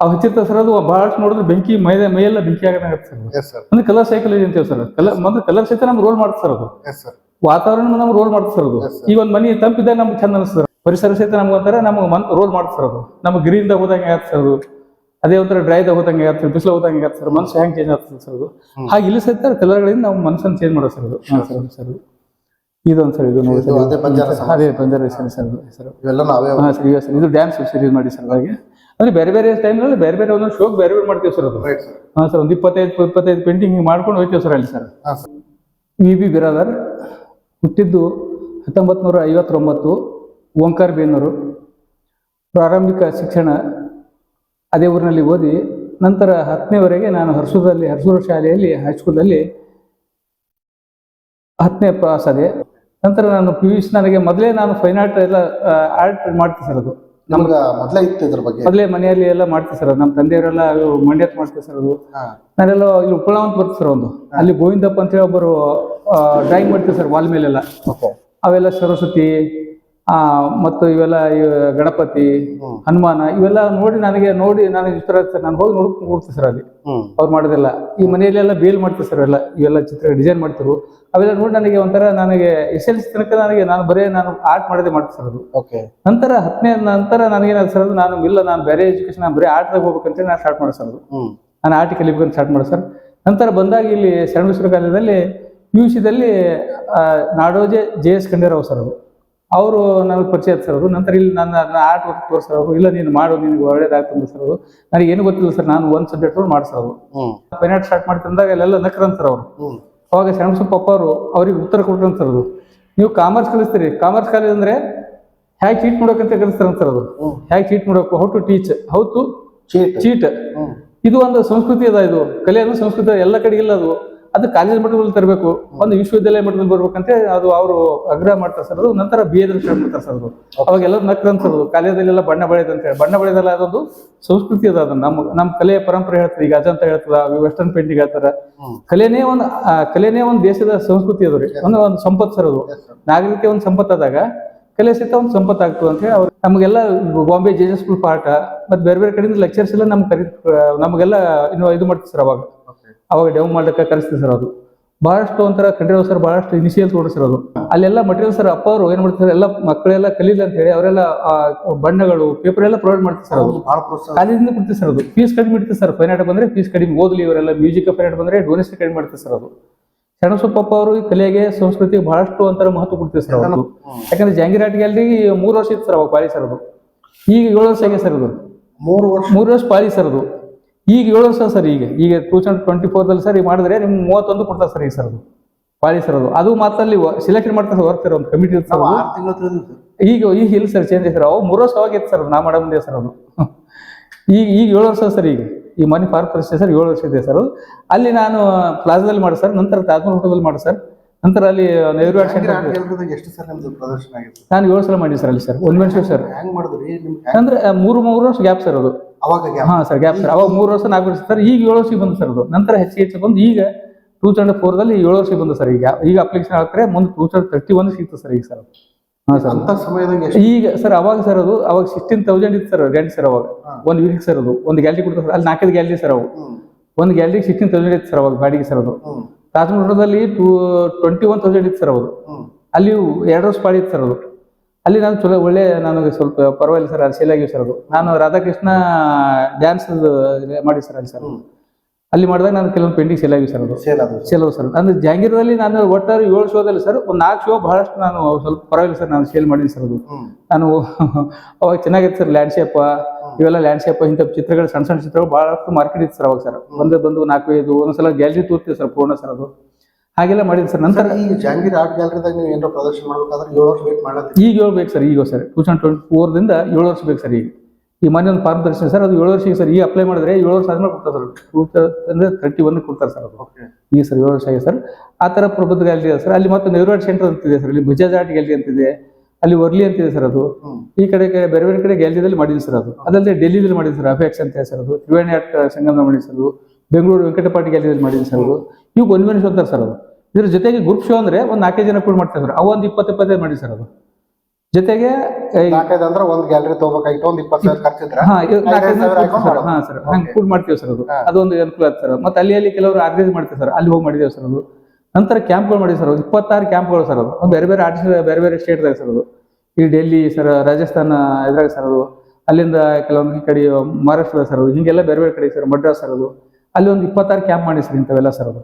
A: ಅವು ವಿಚಿತ್ರ ಸರ್ ಅದು ಬಹಳಷ್ಟು ನೋಡಿದ್ರೆ ಬೆಂಕಿ ಮೈ ಮೈಯೆಲ್ಲ ಬೆಂಕಿ ಆಗುತ್ತೆ ಸರ್.
B: ಸರ್
A: ಅಂದ್ರೆ ಕಲರ್ ಸೈಕಲ್ ಅಂತೇವೆ ಸರ್. ಕಲರ್ ಮೊದಲು ಕಲರ್ ಸಹಿತ ನಮ್ಗೆ ರೋಲ್ ಮಾಡ್ತ ಸರ್ ಅದು.
B: ಸರ್
A: ವಾತಾವರಣ ನಮ್ಗೆ ರೋಲ್ ಮಾಡ್ತ ಸರ್ ಅದು. ಈ ಒಂದು ಮನಿ ತಂಪಿದ್ದಾಗ ನಮ್ಗೆ ಚಂದ ಅನಿಸ್ತದೆ ಪರಿಸರ ಸಹಿತ ನಮ್ಗೆ ಒಂಥರ ನಮ್ಗೆ ಮನ್ ರೋಲ್ ಮಾಡ್ತ ಸರ್ ಅದು. ನಮ್ಗೆ ಗ್ರೀನ್ದಾಗ ಹೋದಂಗೆ ಆಗತ್ತೆ ಸರ್ ಅದು. ಅದೇ ಒಂಥರ ಡ್ರೈದಾಗ ಹೋದಂಗೆ ಆಗತ್ತೆ ಬಿಸಿಲು ಹೋದಂಗೆ ಆಗತ್ತೆ ಸರ್. ಮನಸ್ಸು ಹೆಂಗೆ ಚೇಂಜ್ ಆಗ್ತದೆ ಸರ್ ಅದು. ಹಾಗೆ ಇಲ್ಲಿ ಸಹಿತ ಕಲರ್ಗಳಿಂದ ನಾವು ಮನಸ್ಸನ್ನು ಚೇಂಜ್ ಮಾಡೋದು ಸರ್ ಅದು. ಸರ್ ಸರ್ ಇದೊಂದು ಸರ್ ಇದು ನೋಡಿ
B: ಇದು ಅದೇ
A: ಸರ್. ಅದೇ ಬಂಜಾರ ಸರ್ ಸರ್ ಸರ್.
B: ಇವೆಲ್ಲ ನಾವೇ
A: ಹಾಂ ಸರ್ ಸರ್. ಇದು ಡ್ಯಾನ್ಸ್ ಸೀರೀಸ್ ಮಾಡಿ ಸರ್ ಹಾಗೆ. ಅಂದ್ರೆ ಬೇರೆ ಬೇರೆ ಟೈಮ್ನಲ್ಲಿ ಬೇರೆ ಬೇರೆ ಒಂದೊಂದು ಶೋಕ್ ಬೇರೆ ಬೇರೆ ಮಾಡ್ತೀವಿ ಸರ್ ಅದು.
B: ರೈಟ್ ಸರ್
A: ಹಾಂ ಸರ್ ಒಂದು ಇಪ್ಪತ್ತೈದು ಇಪ್ಪತ್ತೈದು ಪೇಂಟಿಂಗ್ ಮಾಡ್ಕೊಂಡು ಹೋಗ್ತೀವಿ ಸರ್ ಅಲ್ಲಿ ಸರ್
B: ಹಾಂ ಸರ್
A: ವಿ ಬಿ ಬಿರಾದರ್ ಹುಟ್ಟಿದ್ದು ಹತ್ತೊಂಬತ್ತು ನೂರ ಐವತ್ತೊಂಬತ್ತು ಓಂಕಾರ ಬೇನೂರು. ಪ್ರಾರಂಭಿಕ ಶಿಕ್ಷಣ ಅದೇ ಊರಿನಲ್ಲಿ ಓದಿ ನಂತರ ಹತ್ತನೇವರೆಗೆ ನಾನು ಹರ್ಸೂರಲ್ಲಿ ಹರ್ಸೂರು ಶಾಲೆಯಲ್ಲಿ ಹೈಸ್ಕೂಲಲ್ಲಿ ಹತ್ತನೇ ಪಾಸ್ ಅದೇ ನಂತರ ನಾನು ಪಿ ಯು ಸಿ ನನಗೆ ಮೊದಲೇ ನಾನು ಫೈನ್ ಆರ್ಟ್ ಎಲ್ಲ ಆರ್ಟ್ ಮಾಡ್ತೀನಿ ಸರ್ ಅದು.
B: ನಮ್ಗೆ ಮೊದಲೇ ಇತ್ತು ಇದ್ರ ಬಗ್ಗೆ.
A: ಮೊದಲೇ ಮನೆಯಲ್ಲಿ ಎಲ್ಲ ಮಾಡ್ತೀವಿ ಸರ್. ನಮ್ಮ ತಂದೆಯವರೆಲ್ಲ ಮಂಡ್ಯಕ್ಕೆ ಮಾಡ್ತೀವಿ ಸರ್ ಅದು. ನಾನೆಲ್ಲ ಇಲ್ಲಿ ಉಪ್ಪಳ ಅಂತ ಬರ್ತೀವಿ ಸರ್ ಒಂದು. ಅಲ್ಲಿ ಗೋವಿಂದಪ್ಪ ಅಂತೇಳಿ ಒಬ್ಬರು ಡ್ರಾಯಿಂಗ್ ಮಾಡ್ತೀವಿ ಸರ್ ವಾಲ್ ಮೇಲೆಲ್ಲ. ಅವೆಲ್ಲ ಸರಸ್ವತಿ ಮತ್ತು ಇವೆಲ್ಲ ಇವ್ ಗಣಪತಿ ಹನುಮಾನ ಇವೆಲ್ಲ ನೋಡಿ ನನಗೆ ನೋಡಿ ನನಗೆ ಇಷ್ಟ ನಾನು ಹೋಗಿ ನೋಡ್ಕೊಂಡು ನೋಡ್ತೀನಿ ಸರ್ ಅಲ್ಲಿ. ಅವ್ರು ಮಾಡೋದೆಲ್ಲ. ಈ ಮನೆಯಲ್ಲೆಲ್ಲ ಬೇಲ್ ಮಾಡ್ತೀವಿ ಸರ್ ಎಲ್ಲ. ಇವೆಲ್ಲ ಚಿತ್ರ ಡಿಸೈನ್ ಮಾಡ್ತಿರು. ಅವೆಲ್ಲ ನೋಡಿ ನನಗೆ ಒಂಥರ ನನಗೆ ಎಸ್ ಎಲ್ ಸಿ ತನಕ ನನಗೆ ನಾನು ಬರೀ ನಾನು ಆರ್ಟ್ ಮಾಡೋದೇ ಮಾಡ್ತೀವಿ ಸರ್ ಅದು.
B: ಓಕೆ.
A: ನಂತರ ಹತ್ತನೇ ನಂತರ ನನಗೇನಾದ್ರು ಸರ್ ಅದು ನಾನು ಇಲ್ಲ ನಾನು ಬೇರೆ ಎಜುಕೇಶನ್ ನಾನು ಬರೀ ಆರ್ಟ್ದಾಗ ಹೋಗ್ಬೇಕಂತ ನಾನು ಸ್ಟಾರ್ಟ್ ಮಾಡೋ ಸರ್ ಅದು. ನಾನು ಆರ್ಟ್ ಕಲಿಬೇಕಂತ ಸ್ಟಾರ್ಟ್ ಮಾಡೋ ಸರ್. ನಂತರ ಬಂದಾಗ ಇಲ್ಲಿ ಸಣ್ಣ ಕಾಲೇಜಲ್ಲಿ P U ಸಿದಲ್ಲಿ Nadoja J S Khanderao sir ಅದು ಅವರು ನನಗೆ ಪರಿಚಯ ಅದು ನಂತರ ಇಲ್ಲಿ ನನ್ನ ಆರ್ಟ್ ವರ್ಕ್ ತೋರಿಸೋರು ಇಲ್ಲ ನೀನು ಮಾಡು ನಿನಗೆ ಒಳ್ಳೇದಾಗ್ತದೆ ಸರ್ ನನಗೆ ಏನು ಗೊತ್ತಿಲ್ಲ ಸರ್ ನಾನು ಒಂದು ಸಬ್ಜೆಕ್ಟ್ ಮಾಡ್ಸೋದು
B: ಹ್ಮ್.
A: ಸ್ಟಾರ್ಟ್ ಮಾಡ್ತಿದ್ದಾಗ ಅಲ್ಲೆಲ್ಲ ನಕ್ರಂತಾರೆ ಅವರು. ಅವಾಗ ಶರಣಬಸಪ್ಪ ಪಪ್ಪ ಅವರು ಅವ್ರಿಗೆ ಉತ್ತರ ಕೊಟ್ರಂತಾರೆ ಅದು ನೀವು ಕಾಮರ್ಸ್ ಕಲಿಸ್ತೀರಿ. ಕಾಮರ್ಸ್ ಕಾಲೇಜ್ ಅಂದ್ರೆ ಹೇಗೆ ಚೀಟ್ ಮಾಡೋಕಂತ ಕಲಿಸ್ತಾರಂತಾರೆ ಅದು
B: ಹ್ಮ್.
A: ಹೇಗೆ ಚೀಟ್ ಮಾಡೋಕೆ how to teach how to
B: cheat
A: ಇದು ಒಂದು ಸಂಸ್ಕೃತಿ ಅದ ಇದು. ಕಲೆ ಸಂಸ್ಕೃತಿ ಎಲ್ಲ ಕಡೆ ಇಲ್ಲ ಅದು. ಅದು ಕಾಲೇಜ್ ಮಟ್ಟದಲ್ಲಿ ತರಬೇಕು ಒಂದು ವಿಶ್ವವಿದ್ಯಾಲಯ ಮಟ್ಟದಲ್ಲಿ ಬರ್ಬೇಕಂತ ಅದು ಅವರು ಆಗ್ರಹ ಮಾಡ್ತಾರೆ ಸರ್. ಅದು ನಂತರ ಬಿ ಸ್ಟಾರ್ಟ್ ಮಾಡ್ತಾರೆ ಸರ್ ಅದು. ಅವಾಗ ಎಲ್ಲ ನಕ್ರಂತ ಸರ್ ಅದು. ಕಾಲೇಜಲ್ಲೆಲ್ಲ ಬಣ್ಣ ಬಳಿಯೋದು ಅಂತ ಹೇಳಿ. ಬಣ್ಣ ಬಳಿಯೋದಲ್ಲ ಅದೊಂದು ಸಂಸ್ಕೃತಿ ಅದ ಅದು. ನಮ್ಮ ನಮ್ಮ ಕಲೆಯ ಪರಂಪರೆ ಹೇಳ್ತದೆ ಈಗ ಅಜಂತ ಹೇಳ್ತದ ವೆಸ್ಟರ್ನ್ ಪೇಂಟಿಂಗ್ ಹೇಳ್ತಾರ. ಕಲೆನೇ ಒಂದು ಕಲೆನೇ ಒಂದು ದೇಶದ ಸಂಸ್ಕೃತಿ ಅದು ರೀ. ಒಂದು ಒಂದು ಸಂಪತ್ತು ಸರ್ ಅದು. ನಾಗರಿಕ ಒಂದು ಸಂಪತ್ತಾದಾಗ ಕಲೆ ಸಹಿತ ಒಂದು ಸಂಪತ್ತು ಆಗ್ತದೆ ಅಂತ ಹೇಳಿ ಅವ್ರು ನಮಗೆಲ್ಲ ಬಾಂಬೆ ಜೆ ಜೆ ಸ್ಕೂಲ್ ಪಾಠ ಮತ್ತೆ ಬೇರೆ ಬೇರೆ ಕಡೆಯಿಂದ ಲೆಕ್ಚರ್ಸ್ ಎಲ್ಲ ನಮ್ಗೆ ಕರಿ ನಮಗೆಲ್ಲ ಇನ್ನು ಇದು ಮಾಡ್ತೀವಿ ಸರ್ ಅವಾಗ. ಅವಾಗ ಡೆವ್ ಮಾಡಕ್ಕೆ ಕರೆಸ್ತೀವಿ ಸರ್ ಅದು ಬಹಳಷ್ಟು ಒಂಥರ ಕಂಡಿರೋ ಸರ್ ಬಹಳಷ್ಟು ಇನಿಷಿಯಲ್ ತೋರಿಸಿರೋದು ಸರ್ ಅದು ಅಲ್ಲೆಲ್ಲ ಮಟೀರಿಯಲ್ ಸರ್ ಅಪ್ಪ ಅವರು ಏನು ಮಾಡ್ತಾರೆ ಎಲ್ಲ ಮಕ್ಕಳೆಲ್ಲ ಕಲೀಲಿ ಅಂತ ಹೇಳಿ ಅವರೆಲ್ಲ ಬಣ್ಣಗಳು ಪೇಪರ್ ಎಲ್ಲ ಪ್ರೊವೈಡ್ ಮಾಡ್ತಾರೆ ಸರ್ ಅದು ಕಾಲೇಜಿಂದ ಕೊಡ್ತೀವಿ ಸರ್ ಅದು ಫೀಸ್ ಕಡಿಮೆ ಇಡ್ತೀವಿ ಸರ್ ಫೈನ್ ಆರ್ಟ್ ಬಂದ್ರೆ ಫೀಸ್ ಕಡಿಮೆ ಓದಲಿ ಇವರೆಲ್ಲ ಮ್ಯೂಸಿಕ್ ಫೈನ್ ಆರ್ಟ್ ಬಂದ್ರೆ ಡೊನೇಷನ್ ಕಡಿಮೆ ಮಾಡ್ತೀವಿ ಸರ್ ಅದು ಶರಣಸೊಪ್ಪಪ್ಪ ಅವರು ಈ ಕಲೆಗೆ ಸಂಸ್ಕೃತಿ ಬಹಳಷ್ಟು ಒಂಥರ ಮಹತ್ವ ಕೊಡ್ತೀವಿ ಸರ್ ಅವರು. ಯಾಕಂದ್ರೆ ಜಾಂಗೀರ್ ಆರ್ಟ್ ಗ್ಯಾಲರಿ ಮೂರು ವರ್ಷ ಇತ್ತು ಸರ್ ಅವಾಗ ಪಾಲಿ ಸರ್ ಅದು ಈಗ ಏಳು ವರ್ಷ ಆಗಿದೆ ಸರ್ ಅದು
B: ಮೂರು ವರ್ಷ.
A: ಮೂರು ವರ್ಷ ಪಾಲಿ ಸರ್ ಅದು ಈಗ ಏಳು ವರ್ಷ ಸರ್ ಈಗ. ಈಗ ಟೂ ತೌಸಂಡ್ ಟ್ವೆಂಟಿ ಫೋರ್ದಲ್ಲಿ ಸರ್ ಈಗ ಮಾಡಿದ್ರೆ ನಿಮ್ಗೆ ಮೂವತ್ತೊಂದು ಕೊಡ್ತಾರೆ ಸರ್ ಈಗ ಸರ್ ಅದು. ಪಾಲಿಸರ್ ಅದು. ಅದು ಮಾತ್ರ ಅಲ್ಲಿ ಸೆಲೆಕ್ಟ್ ಮಾಡ್ತಾರೆ ವರ್ಕ್ ಒಂದು ಕಮಿಟಿ
B: ತಿಳಿದಿತ್ತು
A: ಈಗ ಈಗ ಇಲ್ಲ ಸರ್ ಚೇಂಜ್ ಸರ್. ಅವು ಮೂರು ವರ್ಷ ಅವಾಗಿತ್ತು ಸರ್ ನಾ ಮಾಡೋ ಮುಂದೆ ಸರ್ ಅದು. ಈಗ ಈಗ ಏಳು ವರ್ಷ ಸರ್ ಈಗ. ಈ ಮನಿ ಪಾರ್ಕ್ ಪರಿಸ್ಥಿತಿ ಸರ್ ಏಳು ವರ್ಷ ಇದೆ ಸರ್ ಅದು. ಅಲ್ಲಿ ನಾನು ಪ್ಲಾಜಾದಲ್ಲಿ ಮಾಡಿ ಸರ್. ನಂತರ ತಾಜ್ಮಹಲ್ ಹೋಟೆಲ್ ಮಾಡಿ ಸರ್. ನಂತರ ಅಲ್ಲಿ ನೆಹರು
B: ಎಷ್ಟು ಸರ್ ನಿಮ್ದು ಪ್ರದರ್ಶನ ಆಗಿತ್ತು?
A: ನಾನು ಏಳು ಸಲ ಮಾಡಿ ಸರ್ ಅಲ್ಲಿ ಸರ್ ಒಂದು ಮನುಷ್ಯ ಸರ್.
B: ಹೆಂಗ್ ಮಾಡಿದ್ರಿ?
A: ಅಂದ್ರೆ ಮೂರು ಮೂರು ವರ್ಷ ಗ್ಯಾಪ್ ಸರ್ ಅದು.
B: ಅವಾಗ ಗ್ಯಾಪ್?
A: ಹಾಂ ಸರ್ ಗ್ಯಾಪ್ ಸರ್. ಅವಾಗ ಮೂರು ವರ್ಷ ನಾಲ್ಕು ವರ್ಷ ಸರ್ ಈಗ ಏಳು ವರ್ಷಕ್ಕೆ ಬಂದು ಸರ್ ಅದು. ನಂತರ ಹೆಚ್ಚಿಗೆ ಹೆಚ್ಚು ಬಂದು ಈಗ ಟೂ ತೌಸಂಡ್ ಫೋರ್ದಲ್ಲಿ ಏಳು ವರ್ಷಕ್ಕೆ ಬಂದು ಸರ್ ಈಗ. ಈಗ ಅಪ್ಲಿಕೇಶನ್ ಹಾಕಿದ್ರೆ ಮುಂದೆ ಟೂ ತೌಸಂಡ್ ತರ್ಟಿ ಒಂದ್ ಸಿಗ್ತದೆ ಸರ್ ಈಗ ಸರ್ ಹಾಂ ಸರ್.
B: ಅಂತ ಸಮಯದಾಗ
A: ಈಗ ಸರ್ ಅವಾಗ ಸರ್ ಅದು ಅವಾಗ ಸಿಕ್ಸ್ಟೀನ್ ತೌಸಂಡ್ ಇತ್ತು ಸರ್ ರೆಂಟ್ ಸರ್ ಅವಾಗ. ಒಂದ್ ವೀಕ್ ಸರ್ ಅದು. ಒಂದು ಗ್ಯಾಲರಿ ಕೊಡ್ತಾರೆ ಸರ್. ಅಲ್ಲಿ ನಾಲ್ಕೈದು ಗ್ಯಾಲರಿ ಸರ್ ಅವು. ಒಂದು ಗ್ಯಾಲರಿಗೆ ಸಿಕ್ಸ್ಟೀನ್ ತೌಸಂಡ್ ಇತ್ತು ಸರ್ ಅವಾಗ ಬಾಡಿಗೆ ಸರ್ ಅದು.
B: ಹ್ಮ್
A: ತಾಜ್ಮಹಲದಲ್ಲಿ ಟೂ ಟ್ವೆಂಟಿ ಒನ್ ತೌಸಂಡ್ ಇತ್ತು ಸರ್
B: ಅವರು.
A: ಅಲ್ಲಿ ಎರಡು ವರ್ಷ ಪಾಡಿ ಇತ್ತು ಸರ್ ಅದು ಅಲ್ಲಿ ನಾನು ಚಲೋ ಒಳ್ಳೆ ನನಗೆ ಸ್ವಲ್ಪ ಪರವಾಗಿಲ್ಲ ಸರ್ ಅಲ್ಲಿ ಸೇಲ್ ಆಗಿವೆ ಸರ್ ಅದು. ನಾನು ರಾಧಾಕೃಷ್ಣ ಡ್ಯಾನ್ಸ್ ಮಾಡಿ ಸರ್ ಅಲ್ಲಿ ಸರ್. ಅಲ್ಲಿ ಮಾಡಿದಾಗ ನಾನು ಕೆಲವೊಂದು ಪೇಂಟಿಂಗ್ ಸೇಲ್ ಆಗಿವೆ ಸರ್ ಅದು.
B: Sale
A: sir. ನಾನು ಜಹಾಂಗೀರದಲ್ಲಿ ನಾನು ಒಟ್ಟಾರೆ ಏಳು ಶೋದಲ್ಲಿ ಸರ್ ಒಂದು ನಾಲ್ಕು ಶೋ ಬಹಳಷ್ಟು ನಾನು ಸ್ವಲ್ಪ ಪರವಾಗಿಲ್ಲ ಸರ್ ನಾನು ಸೇಲ್ ಮಾಡಿದ್ದೀನಿ ಸರ್ ಅದು. ನಾನು ಅವಾಗ ಚೆನ್ನಾಗಿತ್ತು ಸರ್ ಲ್ಯಾಂಡ್ಶೇಪ್ ಇವೆಲ್ಲ ಲ್ಯಾಂಡ್ಸ್ಕೇಪ್ ಇಂಥ ಚಿತ್ರಗಳು ಸಣ್ಣ ಸಣ್ಣ ಚಿತ್ರಗಳು ಬಹಳಷ್ಟು ಮಾರ್ಕೆಟ್ ಇತ್ತು ಸರ್ ಅವಾಗ ಸರ್ ಒಂದೇ ಬಂದು ನಾಲ್ಕು ಐದು ಒಂದ್ಸಲ ಗ್ಯಾಲರಿ ತೋರ್ತೀವಿ ಸರ್ ಪೂರ್ಣ ಸರ್ ಅದು. ಹಾಗೆಲ್ಲ ಮಾಡಿದ್ದು ಸರ್ ನಂತರ
B: ಸರ್ ಈ ಜಹಾಂಗೀರ್ ಆರ್ಟ್ ಗ್ಯಾಲರಿದಾಗ ನೀವು ಏನಾರ ಪ್ರದರ್ಶನ ಮಾಡಬೇಕಾದ್ರೆ ಏಳು ವರ್ಷ ವೇಟ್ ಮಾಡೋದು
A: ಈಗ ಏಳು ಬೇಕು ಸರ್ ಈಗ ಸರ್ ಟೂ ತೌಸಂಡ್ ಟ್ವೆಂಟಿ ಫೋರ್ದಿಂದ ಏಳು ವರ್ಷ ಬೇಕು ಸರ್ ಈಗ. ಈ ಮೊನ್ನೆ ಒಂದು ಫಾರ್ಮ್ ದರ್ಶನ ಸರ್ ಅದು ಏಳು ವರ್ಷಕ್ಕೆ ಸರ್ ಈಗ ಅಪ್ಲೈ ಮಾಡಿದ್ರೆ ಏಳು ವರ್ಷ ಆದ್ಮೇಲೆ ಕೊಡ್ತಾರೆ ಸರ್ ಟೂ ಅಂದ್ರೆ ತರ್ಟಿ ಒನ್ ಕೊಡ್ತಾರೆ ಸರ್ ಅದು. ಈಗ ಸರ್ ಏಳು ವರ್ಷ ಆಗಿದೆ ಸರ್ ಆ ಥರ ಪ್ರಬುದ್ಧ ಗ್ಯಾಲರಿ ಇದೆ ಸರ್ ಅಲ್ಲಿ ಮತ್ತೆ ನೆಹರು ಆರ್ಟ್ ಸೆಂಟರ್ ಅಂತಿದೆ ಸರ್ ಇಲ್ಲಿ ಬಜಾಜ್ ಆರ್ಟ್ ಗ್ಯಾಲರಿ ಅಂತಿದೆ. ಅಲ್ಲಿ ವರ್ಲಿ ಅಂತ ಇದೆ ಸರ್ ಅದು. ಈ ಕಡೆ ಬೇರೆ ಬೇರೆ ಕಡೆ ಗ್ಯಾಲರಿದಲ್ಲಿ ಮಾಡಿದ್ವಿ ಸರ್ ಅದು. ಅದಲ್ಲದೆ ಡೆಲ್ಲಿದಲ್ಲಿ ಮಾಡಿದ್ವಿ ಸರ್ ಅಫೆಕ್ಸ್ ಅಂತ ಸರ್ ಅದು. ತ್ರಿವೇಣಿ ಆರ್ಟ್ ಸಂಗಮ ಮಾಡಿದ್ವಿ ಸರ್ ಬೆಂಗಳೂರು ವೆಂಕಟಪಾಟಿ ಗ್ಯಾಲರಿಯಲ್ಲಿ ಮಾಡಿದ್ವಿ ಸರ್ ಅದು. ಇವು ಒಂದು ಮನೆ ಶೋ ಅಂತಾರೆ ಸರ್ ಅದು. ಇದ್ರ ಜೊತೆಗೆ ಗ್ರೂಪ್ ಶೋ ಅಂದ್ರೆ ಒಂದು ನಾಲ್ಕೈದು ಜನ ಕೂಡ ಮಾಡ್ತಾರೆ ಸರ್. ಅವೊಂದು ಒಂದು ಇಪ್ಪತ್ತು ಇಪ್ಪತ್ತೈದು ಮಾಡಿ ಸರ್ ಅದು. ಜೊತೆಗೆ
B: ಅಂದ್ರೆ ಒಂದ್ ಗ್ಯಾಲರಿ ತಗೋಬೇಕಾಗಿತ್ತು ಒಂದ್ ಖರ್ಚಿದ್ರ
A: ಹಾ ಸರ್. ಹಂಗೆ ಕೂಡ ಮಾಡ್ತೀವಿ ಸರ್ ಅದು. ಅದೊಂದು ಅನುಕೂಲ ಆಗ್ತದೆ ಸರ್. ಮತ್ತೆ ಅಲ್ಲಿ ಅಲ್ಲಿ ಕೆಲವರು ಆರ್ಗನೈಸ್ ಮಾಡ್ತೀವಿ ಸರ್. ಅಲ್ಲಿ ಹೋಗಿ ಮಾಡಿದ್ದೇವೆ ಸರ್ ಅದು. ನಂತರ ಕ್ಯಾಂಪ್ಗಳು ಮಾಡಿ ಸರ್ ಇಪ್ಪತ್ತಾರು ಕ್ಯಾಂಪ್ಗಳು ಸರ್ ಅದು. ಬೇರೆ ಬೇರೆ ಆರ್ಟಿಸ್ಟ್ ಬೇರೆ ಬೇರೆ ಸ್ಟೇಟ್ದಾಗ ಸರ್ ಅದು. ಈ ಡೆಲ್ಲಿ ಸರ್ ರಾಜಸ್ಥಾನ ಇದ್ರಾಗ ಸರ್ ಅದು. ಅಲ್ಲಿಂದ ಕೆಲವೊಂದು ಈ ಕಡೆ ಮಹಾರಾಷ್ಟ್ರದ ಸರ್ ಅದು. ಹಿಂಗೆಲ್ಲ ಬೇರೆ ಬೇರೆ ಕಡೆ ಸರ್ ಮಡ್ರಾಸ್ ಸರ್ ಅದು. ಅಲ್ಲಿ ಒಂದು ಇಪ್ಪತ್ತಾರು ಕ್ಯಾಂಪ್ ಮಾಡಿ ಸರ್ ಇಂಥವೆಲ್ಲ ಸರ್ ಅದು.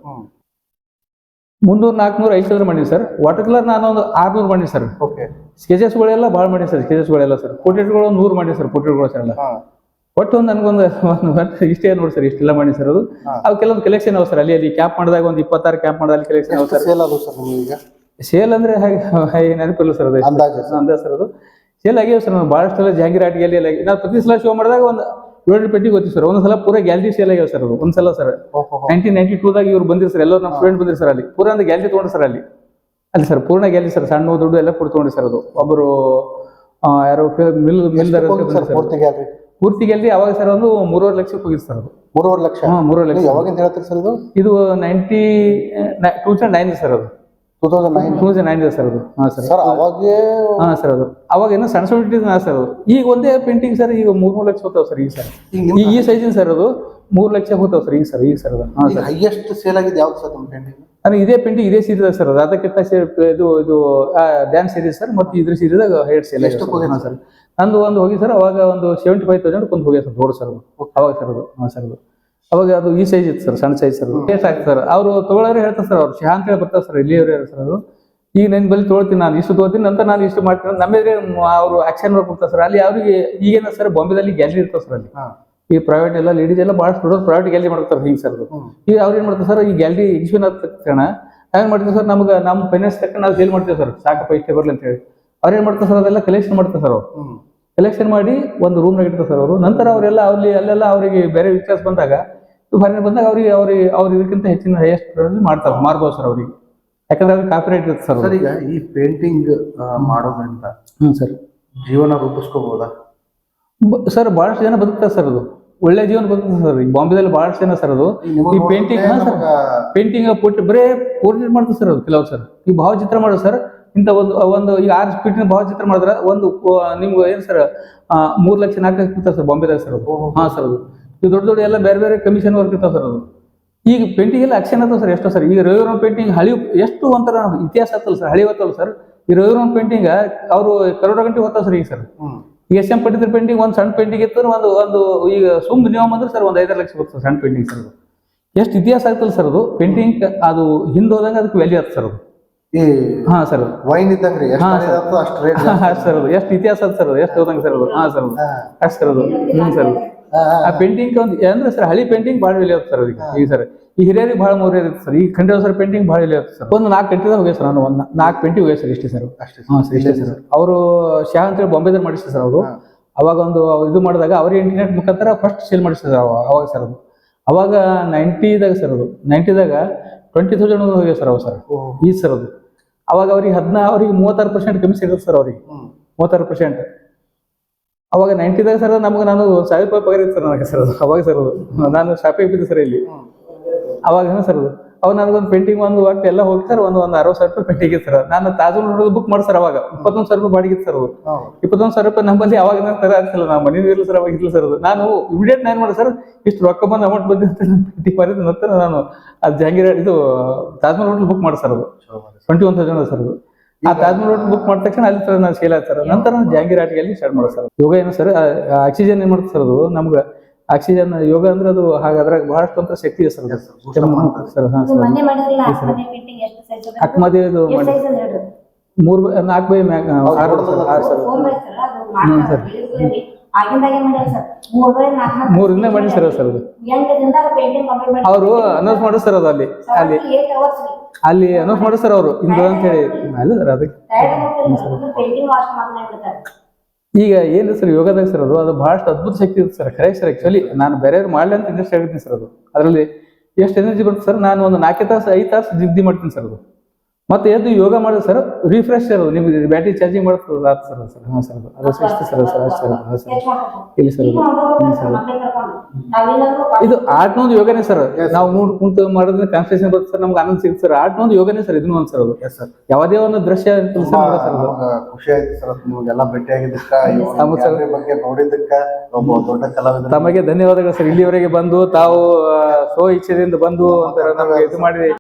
A: ಮುನ್ನೂರ್ ನಾಲ್ಕುನೂರು ಐದು ಸಾವಿರ ಮಾಡಿ ಸರ್. ವಾಟರ್ ಕಲರ್ ನಾನು ಒಂದು ಆರ್ನೂರು ಮಾಡಿ ಸರ್.
B: ಓಕೆ
A: ಸ್ಕೆಚಸ್ಗಳೆಲ್ಲ ಭಾಳ ಮಾಡಿ ಸರ್ ಸ್ಕೆಚಸ್ಗಳೆಲ್ಲ ಸರ್. ಪೋರ್ಟ್ರೇಟ್ಗಳು ನೂರು ಮಾಡಿ ಸರ್ ಪೋರ್ಟ್ರೇಟ್ಗಳು ಸರ್ ಎಲ್ಲ. ಒಟ್ಟು ಒಂದು ನನಗೊಂದು ಒಂದು ಇಷ್ಟೇ ನೋಡಿ ಸರ್ ಇಷ್ಟೆಲ್ಲ ಮಾಡಿ ಸರ್ ಅದು. ಅವು ಕೆಲವೊಂದು ಕಲೆಕ್ಷನ್ ಅವ ಸರ್ ಅಲ್ಲಿ ಅಲ್ಲಿ ಕ್ಯಾಂಪ್ ಮಾಡಿದಾಗ ಒಂದು ಇಪ್ಪತ್ತಾರು ಕ್ಯಾಂಪ್ ಮಾಡಿದಾಗ ಕಲೆಕ್ಷನ್ ಅವ ಸರ್.
B: ಸೇಲ್ ಅದು ಸರ್ ಈಗ?
A: ಸೇಲ್ ಅಂದ್ರೆ ಹಾಗೆ ನೆನಪಿಲ್ಲ ಸರ್ ಅದು
B: ಅಂದಾಜು?
A: ಅಂದಾಜು ಸರ್ ಅದು. ಸೇಲ್ ಆಗ್ಯಾವ ಸರ್ ನಾವು ಭಾಳಷ್ಟೆಲ್ಲ ಗ್ಯಾಲರಿ ಎಲ್ಲ ನಾವು ಪ್ರತಿ ಸಲ ಶೋ ಮಾಡಿದಾಗ ಒಂದು ಏಳು ಪೆಟ್ಟಿಗೆ ಗೊತ್ತಿ ಸರ್. ಒಂದ್ಸಲ ಪೂರ ಗ್ಯಾಲರಿ ಸೇಲ್ ಆಗ್ಯಾವ ಸರ್ ಅದು. ಒಂದ್ಸಲ ಸರ್. ನೈನ್ಟೀನ್ ನೈನ್ಟಿ ಟೂದಾಗ ಇವ್ರು ಬಂದಿರು ಸರ್ ಎಲ್ಲರೂ ನಮ್ಮ ಸ್ಟೂಡೆಂಟ್ ಬಂದಿರು ಸರ್ ಅಲ್ಲಿ. ಪೂರ ಒಂದು ಗ್ಯಾಲರಿ ತೊಗೊಂಡ್ರು ಸರ್ ಅಲ್ಲಿ. ಅಲ್ಲಿ ಸರ್ ಪೂರ್ಣ ಗ್ಯಾಲರಿ ಸರ್ ಸಣ್ಣ ದೊಡ್ಡ ಎಲ್ಲ ಕೊಡ್ತೊಂಡ್ರಿ ಸರ್ ಅದು. ಒಬ್ಬರು ಯಾರೋ ಮಿಲ್ ಮಿಲ್ದರ್ ಅಂತ
B: ಸರ್
A: ಬಂದಿದ್ರು ಸರ್
B: ಪೂರ್ತಿ
A: ಗೆಲ್ರಿ ಅವಾಗ ಸರ್ ಒಂದು ಮೂರುವರೆ ಲಕ್ಷಕ್ಕೆ ಹೋಗಿತ್ತು ಸರ್ ಅದು.
B: ಮೂರುವರೆ ಲಕ್ಷ?
A: ಹಾಂ ಮೂರುವರೆ ಲಕ್ಷ.
B: ಯಾವಾಗ ಯಾವಾಗಿಂದ ಹೇಳ್ತೀರಿ ಸರ್ ಇದು?
A: ಇದು ninety two thousand nine sir ಅದು.
B: Two thousand nine
A: two thousand nine sir ಅದು. ಹಾಂ ಸರ್
B: ಸರ್ ಅವಾಗೇ
A: ಹಾಂ ಸರ್ ಅದು. ಅವಾಗ ಏನೋ ಸಣ್ಣ ಸಣ್ಣ ಇಟ್ಟಿದ್ದು ಸರ್ ಅದು. ಈಗ ಒಂದೇ ಪೇಂಟಿಂಗ್ ಸರ್ ಈಗ ಮೂರು ಮೂರು ಲಕ್ಷ ಹೋಗ್ತಾವೆ ಸರ್ ಈಗ ಸರ್
B: ಈಗ
A: ಈ ಸೈಜಿನ ಸರ್ ಅದು ಮೂರು ಲಕ್ಷ ಹೋಗ್ತಾವೆ ಸರ್ ಈಗ ಸರ್ ಈಗ ಸರ್ ಅದು. ಹಾಂ ಸರ್
B: ಹೈಯೆಸ್ಟ್ ಸೇಲ್ ಆಗಿದೆ ಯಾವ್ದು ಸರ್ ನಿಮ್ಮ ಪೇಂಟಿಂಗ್
A: ನನಗೆ ಇದೇ ಪೇಂಟಿಂಗ್ ಇದೇ ಸೀರೆ ಸರ್ ಅದು. ಅದಕ್ಕಿಂತ ಇದು ಇದು ಡ್ಯಾನ್ಸ್ ಸೀರೀಸ್ ಸರ್ ಮತ್ತು ಇದ್ರ ಸೀರೀಸ್ ಹೇರ್ ಸೇಲ್ ಎಷ್ಟು ಸರ್ ನಂದು ಒಂದು ಹೋಗಿ ಸರ್ ಅವಾಗ ಒಂದು ಸೆವೆಂಟಿ ಫೈವ್ ತೌಸಂಡ್ ಒಂದು ಹೋಗಿ ಸರ್ ದೊಡ್ಡ ಸರ್ ಅವಾಗ ಸರ್ ಅದು ಹಾಂ ಸರ್ ಅದು ಅವಾಗ ಅದು ಈ ಸೈಜ್ ಇತ್ತು ಸರ್ ಸಣ್ಣ ಸೈಜ್ ಸರ್ ಎಷ್ಟು ಆಗ್ತದೆ ಸರ್. ಅವರು ತೊಗೊಳೋರು ಹೇಳ್ತಾರೆ ಸರ್ ಅವ್ರು ಶಾ ಅಂತ ಹೇಳಿ ಬರ್ತಾರೆ ಸರ್ ಇಲ್ಲಿಯವರು ಹೇಳ್ತಾರೆ ಸರ್ ಅದು ಈಗ ನನ್ನ ಬಳಿ ತೊಗೊಳ್ತೀನಿ ನಾನು ಇಷ್ಟು ತೊಗೊತೀನಿ ನಂತರ ನಾನು ಇಷ್ಟು ಮಾಡ್ತೀನಿ ನಮ್ಮಿದ್ರೆ ಅವರು ಆಕ್ಷನ್ ವರ್ಕ್ ಕೊಡ್ತಾರೆ ಸರ್. ಅಲ್ಲಿ ಅವ್ರಿಗೆ ಈಗೇನ ಸರ್ ಬಾಂಬೆದಲ್ಲಿ ಗ್ಯಾಲರಿ ಇರ್ತಾವೆ ಸರ್ ಅಲ್ಲಿ. ಈ ಪ್ರೈವೇಟ್ ಎಲ್ಲ ಲೇಡೀಸ್ ಎಲ್ಲ ಭಾಳ ಸ್ಟೂಡೆಂಟ್ ಪ್ರೈವೇಟ್ ಗ್ಯಾಲರಿ ಮಾಡ್ತಾರೆ ಹಿಂಗೆ ಸರ್ ಅದು. ಈಗ ಅವ್ರು ಏನು ಮಾಡ್ತಾರೆ ಸರ್ ಈ ಗ್ಯಾಲರಿ ಎಕ್ಸಿಬಿಷನ್ ಆದ ತಕ್ಷಣ ಏನು ಮಾಡ್ತೀವಿ ಸರ್ ನಮ್ಗೆ ನಮ್ಮ ಫೈನಾನ್ಸ್ ತಕ್ಕ ನಾವು ಸೇಲ್ ಮಾಡ್ತೀವಿ ಸರ್ ಸಾಕಪ್ಪ ಇಷ್ಟೇ ಬರಲಿ ಅಂತ ಹೇಳಿ. ಅವ್ರು ಏನು ಮಾಡ್ತಾರೆ ಸರ್ ಅದೆಲ್ಲ ಕಲೆಕ್ಷನ್ ಮಾಡ್ತಾರೆ ಸರ್ ಅವ್ರು.
B: ಹ್ಮ್
A: ಕಲೆಕ್ಷನ್ ಮಾಡಿ ಒಂದು ರೂಮ್ನಾಗ ಇಡ್ತಾರೆ ಸರ್ ಅವರು. ನಂತರ ಅವರೆಲ್ಲ ಅಲ್ಲಿ ಅಲ್ಲೆಲ್ಲ ಅವರಿಗೆ ಬೇರೆ ವಿಚಾರ ಬಂದಾಗ ಫಾರಿನ್ ಬಂದಾಗ ಅವ್ರಿಗೆ ಅವ್ರಿಗೆ ಅವ್ರು ಇದಕ್ಕಿಂತ ಹೆಚ್ಚಿನ ಹೈಯೆಸ್ಟ್ ಮಾಡ್ತಾರೆ ಮಾರ್ಬೋದು ಸರ್ ಅವ್ರಿಗೆ. ಯಾಕಂದ್ರೆ ಅವ್ರಿಗೆ ಕಾಪಿ ಇರುತ್ತೆ ಸರ್
B: ಸರ್ ಈಗ ಈ ಪೇಂಟಿಂಗ್ ಮಾಡೋದ್ರಿಂದ
A: ಹ್ಞೂ ಸರ್.
B: ಜೀವನ ರೂಪಿಸ್ಕೋಬಹುದಾ
A: ಸರ್ ಬಹಳಷ್ಟು ಜನ ಬದುಕ್ತಾರೆ ಸರ್ ಅದು. ಒಳ್ಳೆ ಜೀವನ ಬದುಕ್ತಾರೆ ಸರ್. ಈ ಬಾಂಬೆದಲ್ಲಿ ಬಹಳಷ್ಟು ಜನ ಸರ್ ಅದು. ಈ ಪೇಂಟಿಂಗ್ ಸರ್. ಪೇಂಟಿಂಗ್ ಪೋಟ್ ಬರೇ ಪೋರ್ಟ್ರೇಟ್ ಮಾಡ್ತಾರೆ ಸರ್ ಅದು ಕೆಲವು ಸರ್. ಈ ಭಾವಚಿತ್ರ ಮಾಡೋದು ಸರ್ ಇಂಥ ಒಂದು ಒಂದು ಈಗ ಆರು ಫೀಟಿನ ಭಾವಚಿತ್ರ ಮಾಡಿದ್ರೆ ಒಂದು ನಿಮ್ಗೆ ಏನು ಸರ್ ಮೂರು ಲಕ್ಷ ನಾಲ್ಕು ಲಕ್ಷ ಸರ್ ಬಾಂಬೆದಾಗ ಸರ್ ಅದು. ಹಾಂ ಸರ್ ಅದು. ಇದು ದೊಡ್ಡ ದೊಡ್ಡ ಎಲ್ಲ ಬೇರೆ ಬೇರೆ ಕಮಿಷನ್ ವರ್ಕ್ ಇರ್ತಾವೆ ಸರ್ ಅದು. ಈಗ ಪೇಂಟಿಂಗ್ ಎಲ್ಲ ಆಕ್ಷನ್ ಅಂತ ಸರ್ ಎಷ್ಟೋ ಸರ್ ಈಗ ರವಿವರ್ಮ ಪೇಂಟಿಂಗ್ ಹಳಿ ಎಷ್ಟು ಒಂಥರ ಇತಿಹಾಸ ಆತಲ್ಲ ಸರ್ ಹಳಿ ಸರ್ ಈ ರವಿವರ್ಮ ಪೇಂಟಿಂಗ್ ಅವರು ಕರೋಡ ಗಂಟೆ ಹೋಗ್ತಾವ ಸರ್ ಈಗ ಸರ್ ಎಸ್ ಎಂ ಪಟ್ಟಿದ್ರ ಪೇಂಟಿಂಗ್ ಒಂದು ಸಣ್ಣ ಪೇಂಟಿಂಗ್ ಇತ್ತು ಒಂದು ಒಂದು ಈಗ ಸುಮ್ ನಿಯಮ ಅಂದ್ರೆ ಸರ್ ಒಂದು ಐದಾರು ಲಕ್ಷ ಬರ್ತದೆ ಸಣ್ಣ ಪೇಂಟಿಂಗ್ ಸರ್ ಅದು. ಎಷ್ಟು ಇತಿಹಾಸ ಆಗ್ತಲ್ಲ ಸರ್ ಅದು. ಪೇಂಟಿಂಗ್ ಅದು ಹಿಂದೆ ಹೋದಂಗೆ ಅದಕ್ಕೆ ವ್ಯಾಲ್ಯೂ ಆಗ್ತದೆ ಸರ್ ಅದು.
B: ಈ
A: ಹಾ ಸರ್.
B: ವೈನ್ ಇದ್ದಂಗ್ರಿ ಅಷ್ಟು ರೇಟ್
A: ಸರ್ ಅದು ಎಷ್ಟು ಇತಿಹಾಸ ಅದ ಸರ್ ಅದು ಎಷ್ಟು ಹೋದಂಗೆ ಸರ್ ಅದು. ಹಾ ಸರ್ ಅಷ್ಟು ಸರ್ ಅದು. ಹ್ಞೂ ಸರ್. ಆ ಪೇಂಟಿಂಗ್ ಒಂದು ಅಂದ್ರೆ ಸರ್ ಹಳಿ ಪೇಂಟಿಂಗ್ ಭಾಳ ಬೆಲೆ ಸರ್ ಅದಕ್ಕೆ. ಈಗ ಸರ್ ಈ ಹಿರಿಯರಿಗೆ ಭಾಳ ಮೌರ್ಯ ಇರುತ್ತೆ ಸರ್. ಈ ಖಂಡಿತ ಸರ್ ಪೇಂಟಿಂಗ್ ಭಾಳ ಬೆಲೆ ಸರ್. ಒಂದು ನಾಲ್ಕು ಪೇಂಟಿಂಗ್ ಹೋಗಿ ಸರ್ ನಾನು. ಒಂದು ನಾಲ್ಕು ಪೇಂಟಿಂಗ್ ಹೋಗಿ ಸರ್ ಇಷ್ಟೇ ಸರ್.
B: ಅಷ್ಟೇ
A: ಹಾಂ ಸರ್ ಇಷ್ಟೇ ಸರ್. ಅವರು ಶಾ ಅಂತೇಳಿ ಬಾಂಬೆದಲ್ಲಿ ಮಾಡಿಸ್ತಾರೆ ಸರ್ ಅವರು. ಅವಾಗ ಒಂದು ಇದು ಮಾಡಿದಾಗ ಅವ್ರ ಇಂಟರ್ನೆಟ್ ಮುಖಾಂತರ ಫಸ್ಟ್ ಸೇಲ್ ಮಾಡಿಸ್ತಾರೆ ಅವಾಗ ಸರ್ ಅದು. ಅವಾಗ ನೈಂಟಿದಾಗ ಸರ್ ಅದು. ನೈಂಟಿದಾಗ ಟ್ವೆಂಟಿ ತೌಸಂಡ್ ಹೋಗ್ಯ ಸರ್ ಅವ್ರು ಸರ್. ಈ ಸರ್ ಅದು. ಅವಾಗ ಅವ್ರಿಗೆ ಹದಿನಾ ಅವ್ರಿಗೆ ಮೂವತ್ತಾರು ಪರ್ಸೆಂಟ್ ಕಮ್ಮಿ ಸಿಗುತ್ತೆ ಸರ್ ಅವ್ರಿಗೆ. ಮೂವತ್ತಾರು ಪರ್ಸೆಂಟ್ ಅವಾಗ ನೈಂಟಿದಾಗ ಸರ್ ನಮ್ಗೆ ನಾನು ಸಾವಿರ ರೂಪಾಯಿ ಪಗಾರ ಇತ್ತು ಸರ್ ನನಗೆ ಸರ್ ಅದು. ಅವಾಗ ಸರ್ ಅದು. ನಾನು ಶಾಪಿಗೆ ಬಿದ್ದೆ ಸರ್ ಇಲ್ಲಿ. ಅವಾಗ ಸರ್ ಅದು? ಅವಾಗ ನನಗೊಂದು ಪೇಂಟಿಂಗ್ ಒಂದು ಒಟ್ಟು ಎಲ್ಲ ಹೋಗಿ ಸರ್ ಒಂದು ಒಂದು ಅರವತ್ತು ಸಾವಿರ ರೂಪಾಯಿ ಪೇಂಟಿಂಗ್ ಇತ್ತು ಸರ್. ನಾನು ತಾಜ್ಮಹಲ್ ಹೊಡ್ದಲ್ ಬುಕ್ ಮಾಡಿ ಸರ್ ಅವಾಗ. ಇಪ್ಪತ್ತೊಂದು ಸಾವಿರ ರೂಪಾಯಿ ಬಾಡಿಗೆ ಸರ್
B: ಅವರು
A: ಇಪ್ಪತ್ತೊಂದು ಸಾವಿರ ರೂಪಾಯಿ ನಮ್ಮಲ್ಲಿ ಅವಾಗ ನಾನು ತರ ಅನ್ಸಲ್ಲ ನಾವು ಮನೇಲಿ ಇಲ್ಲ ಸರ್ ಅವಾಗ ಇಲ್ಲ ಸರ್ ಅದು. ನಾನು ಇಮಿಡಿಯೇಟ್ ನಾನು ಮಾಡಿ ಸರ್ ಇಷ್ಟು ರೊಕ್ಕ ಬಂದು ಅಮೌಂಟ್ ಬಂದಿದೆ ಅಂತ ನಾನು ಪೇಂಟಿಂಗ್ ಮಾಡಿದ ನಂತರ ನಾನು ಅದು ಜಹಾಂಗೀರ್ ಇದು ತಾಜ್ಮಹಲ್ ಹೋಟೆಲ್ ಬುಕ್ ಮಾಡಿ ಸರ್ ಅದು. ಟ್ವೆಂಟಿ ಒನ್ ತೌಸಂಡ್ ಸರ್ ಅದು. ಆ ತಾಜ್ಮಹಲ್ ನೋಟ್ ಬುಕ್ ಮಾಡಿದ ತಕ್ಷಣ ಅಲ್ಲಿ ಸರ್ ನಾನು ಸೇಲ್ ಆಗ್ತಾರೆ ನಂತರ ನಾನು ಆಟಿಗೆ ಅಲ್ಲಿ ಸ್ಟಾರ್ಟ್ ಮಾಡೋದು ಸರ್. ಯೋಗ ಏನು ಸರ್ ಆಕ್ಸಿಜನ್ ಏನ್ ಮಾಡ್ತಾರೆ ಸರ್ ಅದು? ನಮ್ಗೆ ಆಕ್ಸಿಜನ್ ಯೋಗ ಅಂದ್ರೆ ಅದು ಹಾಗಾದ್ರೆ ಅದ್ರಾಗ ಬಹಳಷ್ಟು ಅಂತ ಶಕ್ತಿ ಇದೆ ಸರ್. ಸರ್ ಹಾ ಸರ್ ಅಕ್ಮದಿ ಇದು ಮೂರ್ ಬೈ- ನಾಲ್ಕು ಬೈ ಮ್ಯಾಗ ಆರು ಸರ್. ಆರು ಸರ್.
C: ಮಾಡ್ಯಾರ ಸರ್
A: ಮೂರಿಂದ ಮಾಡಿ ಸರ್. ಸರ್. ಅದು.
C: ಎಂಟು ದಿನದಾಗ ಪೇಂಟಿಂಗ್ ಕಂಪ್ಲೀಟ್ ಮಾಡಿ
A: ಅವರು ಅನೌನ್ಸ್ ಮಾಡೋದು ಸರ್ ಅದು ಅಲ್ಲಿ. ಅಲ್ಲಿ. ಅಲ್ಲಿ ಅನೌನ್ಸ್ ಮಾಡೋದು ಸರ್ ಅವರು. ಇಂದು ಅಂತ ಹೇಳಿ. ಅಲ್ಲ ಸರ್ ಅದಕ್ಕೆ. ಈಗ ಏನು ಸರ್ ಯೋಗದಾಗ ಸರ್ ಅದು ಅದು ಬಹಳಷ್ಟು ಅದ್ಭುತ ಶಕ್ತಿ ಇರುತ್ತೆ ಸರ್. ಕರೆಕ್ಟ್ ಸರ್ ಆ್ಯಕ್ಚುಲಿ ನಾನು ಬೇರೆಯವ್ರು ಮಾಡಲಿ ಅಂತ ಇಂಟ್ರೆಸ್ಟ್ ಆಗಿರ್ತೀನಿ ಸರ್ ಅದು. ಅದರಲ್ಲಿ ಎಷ್ಟು ಎನರ್ಜಿ ಬರುತ್ತೆ ಸರ್, ನಾನು ಒಂದು ನಾಲ್ಕೇ ತಾಸು, ಐದು ತಾಸು ಜಿದ್ದಿ ಮಾಡ್ತೀನಿ ಸರ್ ಅದು. ಮತ್ತೆ ಎದ್ದು ಯೋಗ ಮಾಡೋದು ಸರ್ ರಿಫ್ರೆಶ್ ಇರೋದು ನಿಮ್ಗೆ ಬ್ಯಾಟ್ರಿ ಚಾರ್ಜಿಂಗ್ ಮಾಡ್ತದೆ ಆತ ಸರ್ ಸರ್ ಹಾಂ ಸರ್ ಅದು ಅಷ್ಟು ಸರ್ ಸರ್ ಅಷ್ಟು ಸರ್ ಹಾಂ ಸರ್ ಇಲ್ಲಿ ಸರ್
C: ಸರ್
A: ಇದು ಆಟ್ನೊಂದು ಯೋಗನೇ ಸರ್ ನಾವು ನೋಡ್ ಕುಂತು ಮಾಡಿದ್ರೆ ಕಾನ್ಸಂಟ್ರೇಷನ್ ಬರುತ್ತೆ ಸರ್ ನಮ್ಗೆ ಆನಂದ ಸಿಗುತ್ತೆ ಸರ್. ಆಟ್ನೊಂದು ಯೋಗನೇ ಸರ್ ಇದನ್ನು ಒಂದು ಸರ್ ಅದು.
B: ಸರ್
A: ಯಾವುದೇ ಒಂದು ದೃಶ್ಯ ಸರ್
B: ಖುಷಿ ಆಯ್ತು ಸರ್ ನಿಮ್ಗೆಲ್ಲ ಭೇಟಿ ಆಗಿದ್ದಕ್ಕ
A: ನಮಗ್ ಸರ್-
B: ಇವ್ರ ಬಗ್ಗೆ ನೋಡಿದ್ದಕ್ಕ ಒಬ್ಬ ದೊಡ್ಡ ಕಲಾವಿದ
A: ತಮಗೆ ಧನ್ಯವಾದಗಳು ಸರ್ ಇಲ್ಲಿವರೆಗೆ ಬಂದು ತಾವು ಸೋ ಸ್ವ ಇಚ್ಛೆದಿಂದ ಬಂದು ಒಂಥರ ನಮಗೆ ಇದು ಮಾಡಿ